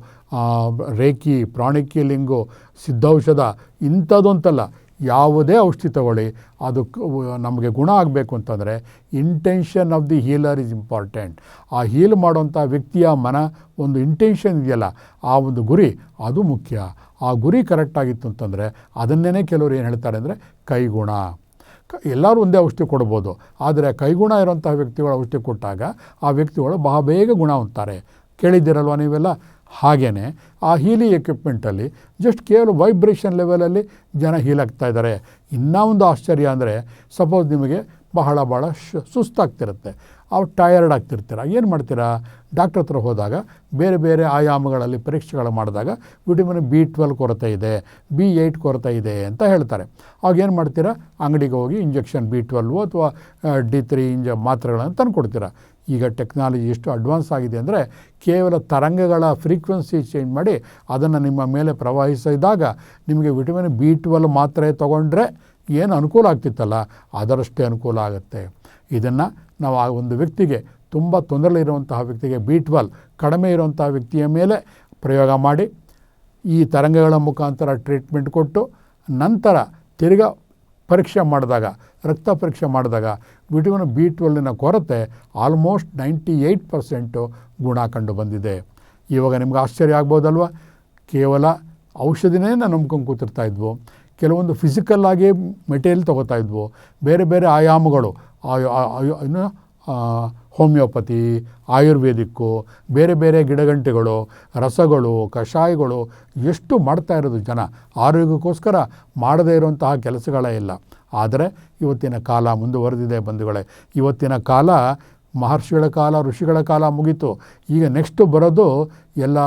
ರೇಖಿ, ಪ್ರಾಣಿಕ್ ಲಿಂಗು, ಸಿದ್ಧೌಷಧ ಇಂಥದ್ದೊಂತಲ್ಲ, ಯಾವುದೇ ಔಷಧಿ ತಗೊಳ್ಳಿ. ಅದು ನಮಗೆ ಗುಣ ಆಗಬೇಕು ಅಂತಂದರೆ intention of the healer is important ಆ ಹೀಲ್ ಮಾಡುವಂಥ ವ್ಯಕ್ತಿಯ ಮನ ಒಂದು ಇಂಟೆನ್ಷನ್ ಇದೆಯಲ್ಲ, ಆ ಒಂದು ಗುರಿ ಅದು ಮುಖ್ಯ. ಆ ಗುರಿ ಕರೆಕ್ಟಾಗಿತ್ತು ಅಂತಂದರೆ ಅದನ್ನೇ ಕೆಲವರು ಏನು ಹೇಳ್ತಾರೆ ಅಂದರೆ ಕೈಗುಣ. ಎಲ್ಲರೂ ಒಂದೇ ಔಷಧಿ ಕೊಡ್ಬೋದು. ಆದರೆ ಕೈಗುಣ ಇರೋಂತಹ ವ್ಯಕ್ತಿಗಳು ಔಷಧಿ ಕೊಟ್ಟಾಗ ಆ ವ್ಯಕ್ತಿಗಳು ಬಹಳ ಬೇಗ ಗುಣ ಹೊಂದ್ತಾರೆ. ಕೇಳಿದ್ದೀರಲ್ವ ನೀವೆಲ್ಲ? ಹಾಗೆಯೇ ಆ ಹೀಲಿ ಎಕ್ವಿಪ್ಮೆಂಟಲ್ಲಿ ಜಸ್ಟ್ ಕೇವಲ ವೈಬ್ರೇಷನ್ ಲೆವೆಲಲ್ಲಿ ಜನ ಹೀಲ್ ಆಗ್ತಾ ಇದ್ದಾರೆ. ಇನ್ನೂ ಒಂದು ಆಶ್ಚರ್ಯ ಅಂದರೆ ಸಪೋಸ್ ನಿಮಗೆ ಬಹಳ ಭಾಳ ಸುಸ್ತಾಗ್ತಿರುತ್ತೆ. ಅವ್ರು ಟಯರ್ಡ್ ಆಗ್ತಿರ್ತೀರ. ಏನು ಮಾಡ್ತೀರಾ? ಡಾಕ್ಟ್ರ್ ಹತ್ರ ಹೋದಾಗ ಬೇರೆ ಬೇರೆ ಆಯಾಮಗಳಲ್ಲಿ ಪರೀಕ್ಷೆಗಳು ಮಾಡಿದಾಗ ವಿಟಮಿನ್ ಬಿ ಟ್ವೆಲ್ ಕೊರತೆ ಇದೆ ಬಿ ಏಯ್ಟ್ ಕೊರತೆ ಇದೆ ಅಂತ ಹೇಳ್ತಾರೆ. ಆಗ ಏನು ಮಾಡ್ತೀರಾ? ಅಂಗಡಿಗೆ ಹೋಗಿ ಇಂಜೆಕ್ಷನ್ ಬಿ ಟ್ವೆಲ್ವು ಅಥವಾ ಡಿ ತ್ರೀ ಇಂಜ ಮಾತ್ರೆಗಳನ್ನು ತಂದು ಕೊಡ್ತೀರಾ ಈಗ ಟೆಕ್ನಾಲಜಿ ಎಷ್ಟು ಅಡ್ವಾನ್ಸ್ ಆಗಿದೆ ಅಂದರೆ ಕೇವಲ ತರಂಗಗಳ ಫ್ರೀಕ್ವೆನ್ಸಿ ಚೇಂಜ್ ಮಾಡಿ ಅದನ್ನು ನಿಮ್ಮ ಮೇಲೆ ಪ್ರವಹಿಸಿದಾಗ ನಿಮಗೆ ವಿಟಮಿನ್ ಬಿ ಟ್ವೆಲ್ ಮಾತ್ರೆ ತೊಗೊಂಡ್ರೆ ಏನು ಅನುಕೂಲ ಆಗ್ತಿತ್ತಲ್ಲ? ಅದರಷ್ಟೇ ಅನುಕೂಲ ಆಗುತ್ತೆ. ಇದನ್ನು ನಾವು ಆ ಒಂದು ವ್ಯಕ್ತಿಗೆ ತುಂಬ ತೊಂದರೆಲಿರುವಂತಹ ವ್ಯಕ್ತಿಗೆ ಬಿ ಟ್ವೆಲ್ ಕಡಿಮೆ ಇರುವಂತಹ ವ್ಯಕ್ತಿಯ ಮೇಲೆ ಪ್ರಯೋಗ ಮಾಡಿ, ಈ ತರಂಗಗಳ ಮುಖಾಂತರ ಟ್ರೀಟ್ಮೆಂಟ್ ಕೊಟ್ಟು, ನಂತರ ತಿರುಗ ಪರೀಕ್ಷೆ ಮಾಡಿದಾಗ, ರಕ್ತ ಪರೀಕ್ಷೆ ಮಾಡಿದಾಗ ವಿಟಮಿನ್ ಬಿ ಟ್ವೆಲ್ನ ಕೊರತೆ ಆಲ್ಮೋಸ್ಟ್ ನೈಂಟಿ ಏಯ್ಟ್ ಪರ್ಸೆಂಟು ಗುಣ ಕಂಡು ಬಂದಿದೆ. ಇವಾಗ ನಿಮ್ಗೆ ಆಶ್ಚರ್ಯ ಆಗ್ಬೋದಲ್ವ? ಕೇವಲ ಔಷಧಿನೇ ನಂಬ್ಕೊಂಡು ಕೂತಿರ್ತಾ ಇದ್ವು. ಕೆಲವೊಂದು ಫಿಸಿಕಲ್ಲಾಗಿ ಮೆಟೀರಿಯಲ್ ತೊಗೋತಾ ಇದ್ವು. ಬೇರೆ ಬೇರೆ ಆಯಾಮಗಳು ಆಯು ಇನ್ನು ಹೋಮಿಯೋಪತಿ, ಆಯುರ್ವೇದಿಕ್ಕು, ಬೇರೆ ಬೇರೆ ಗಿಡಗಂಟೆಗಳು, ರಸಗಳು, ಕಷಾಯಗಳು ಎಷ್ಟು ಮಾಡ್ತಾ ಇರೋದು ಜನ? ಆರೋಗ್ಯಕ್ಕೋಸ್ಕರ ಮಾಡದೇ ಇರುವಂತಹ ಕೆಲಸಗಳೇ ಇಲ್ಲ. ಆದರೆ ಇವತ್ತಿನ ಕಾಲ ಮುಂದುವರೆದಿದೆ ಬಂಧುಗಳೇ. ಇವತ್ತಿನ ಕಾಲ ಮಹರ್ಷಿಗಳ ಕಾಲ, ಋಷಿಗಳ ಕಾಲ ಮುಗೀತು. ಈಗ ನೆಕ್ಸ್ಟ್ ಬರೋದು ಎಲ್ಲ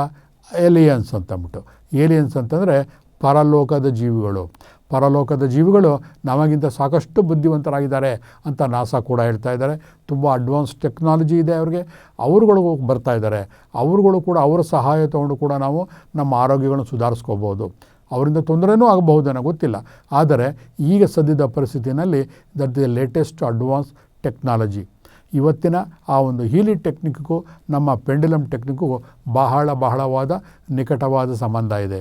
ಏಲಿಯನ್ಸ್ ಅಂತಂದ್ಬಿಟ್ಟು. ಏಲಿಯನ್ಸ್ ಅಂತಂದರೆ ಪರಲೋಕದ ಜೀವಿಗಳು. ಪರಲೋಕದ ಜೀವಿಗಳು ನಮಗಿಂತ ಸಾಕಷ್ಟು ಬುದ್ಧಿವಂತರಾಗಿದ್ದಾರೆ ಅಂತ ನಾಸಾ ಕೂಡ ಹೇಳ್ತಾ ಇದ್ದಾರೆ. ತುಂಬ ಅಡ್ವಾನ್ಸ್ ಟೆಕ್ನಾಲಜಿ ಇದೆ ಅವ್ರಿಗೆ. ಅವರುಗಳು ಬರ್ತಾ ಇದ್ದಾರೆ. ಅವರುಗಳು ಕೂಡ ಅವರ ಸಹಾಯ ತೊಗೊಂಡು ಕೂಡ ನಾವು ನಮ್ಮ ಆರೋಗ್ಯಗಳನ್ನು ಸುಧಾರಿಸ್ಕೋಬೋದು. ಅವರಿಂದ ತೊಂದರೆನೂ ಆಗಬಹುದೇನೋ ಗೊತ್ತಿಲ್ಲ. ಆದರೆ ಈಗ ಸದ್ಯದ ಪರಿಸ್ಥಿತಿಯಲ್ಲಿ that the latest advance technology. ಇವತ್ತಿನ ಆ ಒಂದು ಹೀಲಿ ಟೆಕ್ನಿಕ್ಗೂ ನಮ್ಮ ಪೆಂಡುಲಮ್ ಟೆಕ್ನಿಕ್ಗೂ ಬಹಳ ಬಹಳವಾದ ನಿಕಟವಾದ ಸಂಬಂಧ ಇದೆ.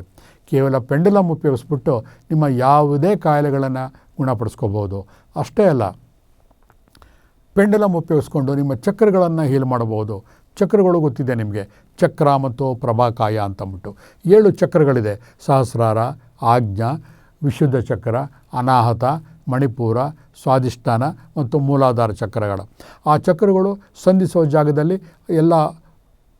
ಕೇವಲ ಪೆಂಡುಲಮ್ ಉಪಯೋಗಿಸ್ಬಿಟ್ಟು ನಿಮ್ಮ ಯಾವುದೇ ಕಾಯಿಲೆಗಳನ್ನು ಗುಣಪಡಿಸ್ಕೋಬೋದು. ಅಷ್ಟೇ ಅಲ್ಲ, ಪೆಂಡುಲಮ್ ಉಪಯೋಗಿಸ್ಕೊಂಡು ನಿಮ್ಮ ಚಕ್ರಗಳನ್ನು ಹೀಲ್ ಮಾಡಬಹುದು. ಚಕ್ರಗಳು ಗೊತ್ತಿದೆ ನಿಮಗೆ. ಚಕ್ರ ಮತ್ತು ಪ್ರಭಾಕಾಯ ಅಂತಂದ್ಬಿಟ್ಟು ಏಳು ಚಕ್ರಗಳಿದೆ. ಸಹಸ್ರಾರ, ಆಜ್ಞಾ, ವಿಶುದ್ಧ ಚಕ್ರ, ಅನಾಹತ, ಮಣಿಪುರ, ಸ್ವಾಧಿಷ್ಠಾನ ಮತ್ತು ಮೂಲಾಧಾರ ಚಕ್ರಗಳು. ಆ ಚಕ್ರಗಳು ಸಂಧಿಸುವ ಜಾಗದಲ್ಲಿ ಎಲ್ಲ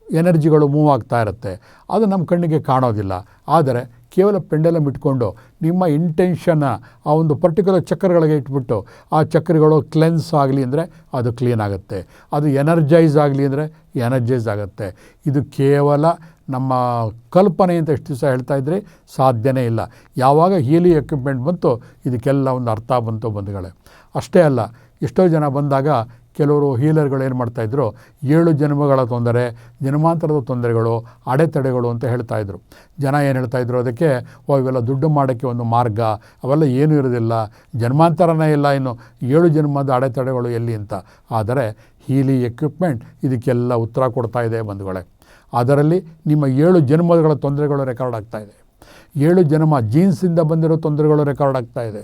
ಎನರ್ಜಿಗಳು ಮೂವ್ ಆಗ್ತಾ ಇರುತ್ತೆ. ಅದು ನಮ್ಮ ಕಣ್ಣಿಗೆ ಕಾಣೋದಿಲ್ಲ. ಆದರೆ ಕೇವಲ ಪೆಂಡಲಮ್ ಇಟ್ಕೊಂಡು ನಿಮ್ಮ ಇಂಟೆನ್ಷನ್ನ ಆ ಒಂದು ಪರ್ಟಿಕ್ಯುಲರ್ ಚಕ್ರಗಳಿಗೆ ಇಟ್ಬಿಟ್ಟು ಆ ಚಕ್ರಗಳು ಕ್ಲೆನ್ಸ್ ಆಗಲಿ ಅಂದರೆ ಅದು ಕ್ಲೀನ್ ಆಗುತ್ತೆ. ಅದು ಎನರ್ಜೈಸ್ ಆಗಲಿ ಅಂದರೆ ಎನರ್ಜೈಸ್ ಆಗುತ್ತೆ. ಇದು ಕೇವಲ ನಮ್ಮ ಕಲ್ಪನೆ ಅಂತ ಎಷ್ಟು ದಿವಸ ಹೇಳ್ತಾ ಇದ್ರಿ ಸಾಧ್ಯನೇ ಇಲ್ಲ. ಯಾವಾಗ ಹೀಲಿ ಎಕ್ವಿಪ್ಮೆಂಟ್ ಬಂತು ಇದಕ್ಕೆಲ್ಲ ಒಂದು ಅರ್ಥ ಬಂತು ಬಂಧುಗಳೇ. ಅಷ್ಟೇ ಅಲ್ಲ, ಎಷ್ಟೋ ಜನ ಬಂದಾಗ ಕೆಲವರು ಹೀಲರ್ಗಳು ಏನು ಮಾಡ್ತಾಯಿದ್ರು ಏಳು ಜನ್ಮಗಳ ತೊಂದರೆ, ಜನ್ಮಾಂತರದ ತೊಂದರೆಗಳು, ಅಡೆತಡೆಗಳು ಅಂತ ಹೇಳ್ತಾಯಿದ್ರು ಜನ ಏನು ಹೇಳ್ತಾಯಿದ್ರು ಅದಕ್ಕೆ, ಓ, ಇವೆಲ್ಲ ದುಡ್ಡು ಮಾಡೋಕ್ಕೆ ಒಂದು ಮಾರ್ಗ, ಅವೆಲ್ಲ ಏನೂ ಇರೋದಿಲ್ಲ, ಜನ್ಮಾಂತರನೇ ಇಲ್ಲ ಇನ್ನು, ಏಳು ಜನ್ಮದ ಅಡೆತಡೆಗಳು ಎಲ್ಲಿ ಅಂತ. ಆದರೆ ಹೀಲಿ ಎಕ್ವಿಪ್ಮೆಂಟ್ ಇದಕ್ಕೆಲ್ಲ ಉತ್ತರ ಕೊಡ್ತಾ ಇದೆ ಬಂಧುಗಳೇ. ಅದರಲ್ಲಿ ನಿಮ್ಮ ಏಳು ಜನ್ಮಗಳ ತೊಂದರೆಗಳು ರೆಕಾರ್ಡ್ ಆಗ್ತಾ ಇದೆ. ಏಳು ಜನ್ಮ ಜೀನ್ಸಿಂದ ಬಂದಿರೋ ತೊಂದರೆಗಳು ರೆಕಾರ್ಡ್ ಆಗ್ತಾ ಇದೆ.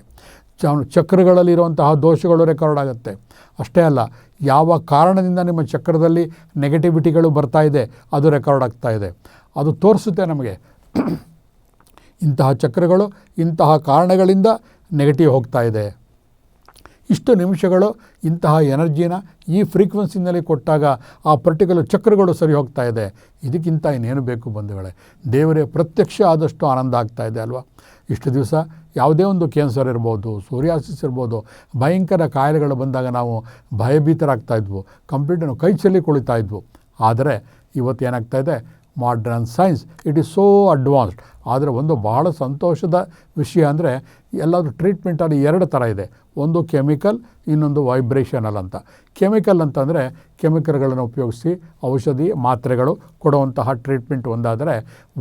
ಚ ಚಕ್ರಗಳಲ್ಲಿರುವಂತಹ ದೋಷಗಳು ರೆಕಾರ್ಡ್ ಆಗುತ್ತೆ. ಅಷ್ಟೇ ಅಲ್ಲ, ಯಾವ ಕಾರಣದಿಂದ ನಿಮ್ಮ ಚಕ್ರದಲ್ಲಿ ನೆಗೆಟಿವಿಟಿಗಳು ಬರ್ತಾ ಇದೆ, ಅದು ರೆಕಾರ್ಡ್ ಆಗ್ತಾ ಇದೆ. ಅದು ತೋರಿಸುತ್ತೆ ನಮಗೆ. [CLEARS THROAT] ಇಂತಹ ಚಕ್ರಗಳು, ಇಂತಹ ಕಾರಣಗಳಿಂದ ನೆಗೆಟಿವ್ ಹೋಗ್ತಾ ಇದೆ. ಇಷ್ಟು ನಿಮಿಷಗಳು ಇಂತಹ ಎನರ್ಜಿನ ಈ ಫ್ರೀಕ್ವೆನ್ಸಿನಲ್ಲಿ ಕೊಟ್ಟಾಗ ಆ ಪರ್ಟಿಕ್ಯುಲರ್ ಚಕ್ರಗಳು ಸರಿ ಹೋಗ್ತಾ ಇದೆ. ಇದಕ್ಕಿಂತ ಇನ್ನೇನು ಬೇಕು ಬಂಧುಗಳೇ? ದೇವರೇ, ಪ್ರತ್ಯಕ್ಷ ಆದಷ್ಟು ಆನಂದ ಆಗ್ತಾ ಇದೆ ಅಲ್ವಾ? ಇಷ್ಟು ದಿವಸ ಯಾವುದೇ ಒಂದು ಕ್ಯಾನ್ಸರ್ ಇರ್ಬೋದು ಸೋರಿಯಾಸಿಸ್ ಇರ್ಬೋದು, ಭಯಂಕರ ಕಾಯಿಲೆಗಳು ಬಂದಾಗ ನಾವು ಭಯಭೀತರಾಗ್ತಾ ಇದ್ವು. ಕಂಪ್ಲೀಟ್ ನಾವು ಕೈ ಚೆಲ್ಲಿ ಕುಳಿತಾ ಇದ್ವು. ಆದರೆ ಇವತ್ತು ಏನಾಗ್ತಾ ಇದೆ? Modern science it is so advanced ಆದರೆ ಒಂದು ಬಹಳ ಸಂತೋಷದ ವಿಷಯ ಅಂದರೆ ಎಲ್ಲಾದರೂ ಟ್ರೀಟ್ಮೆಂಟಲ್ಲಿ ಎರಡು ಥರ ಇದೆ. ಒಂದು ಕೆಮಿಕಲ್ ಇನ್ನೊಂದು ವೈಬ್ರೇಷನಲ್ ಅಂತ. ಕೆಮಿಕಲ್ ಅಂತಂದರೆ ಕೆಮಿಕಲ್ಗಳನ್ನು ಉಪಯೋಗಿಸಿ ಔಷಧಿ, ಮಾತ್ರೆಗಳು ಕೊಡುವಂತಹ ಟ್ರೀಟ್ಮೆಂಟ್ ಒಂದಾದರೆ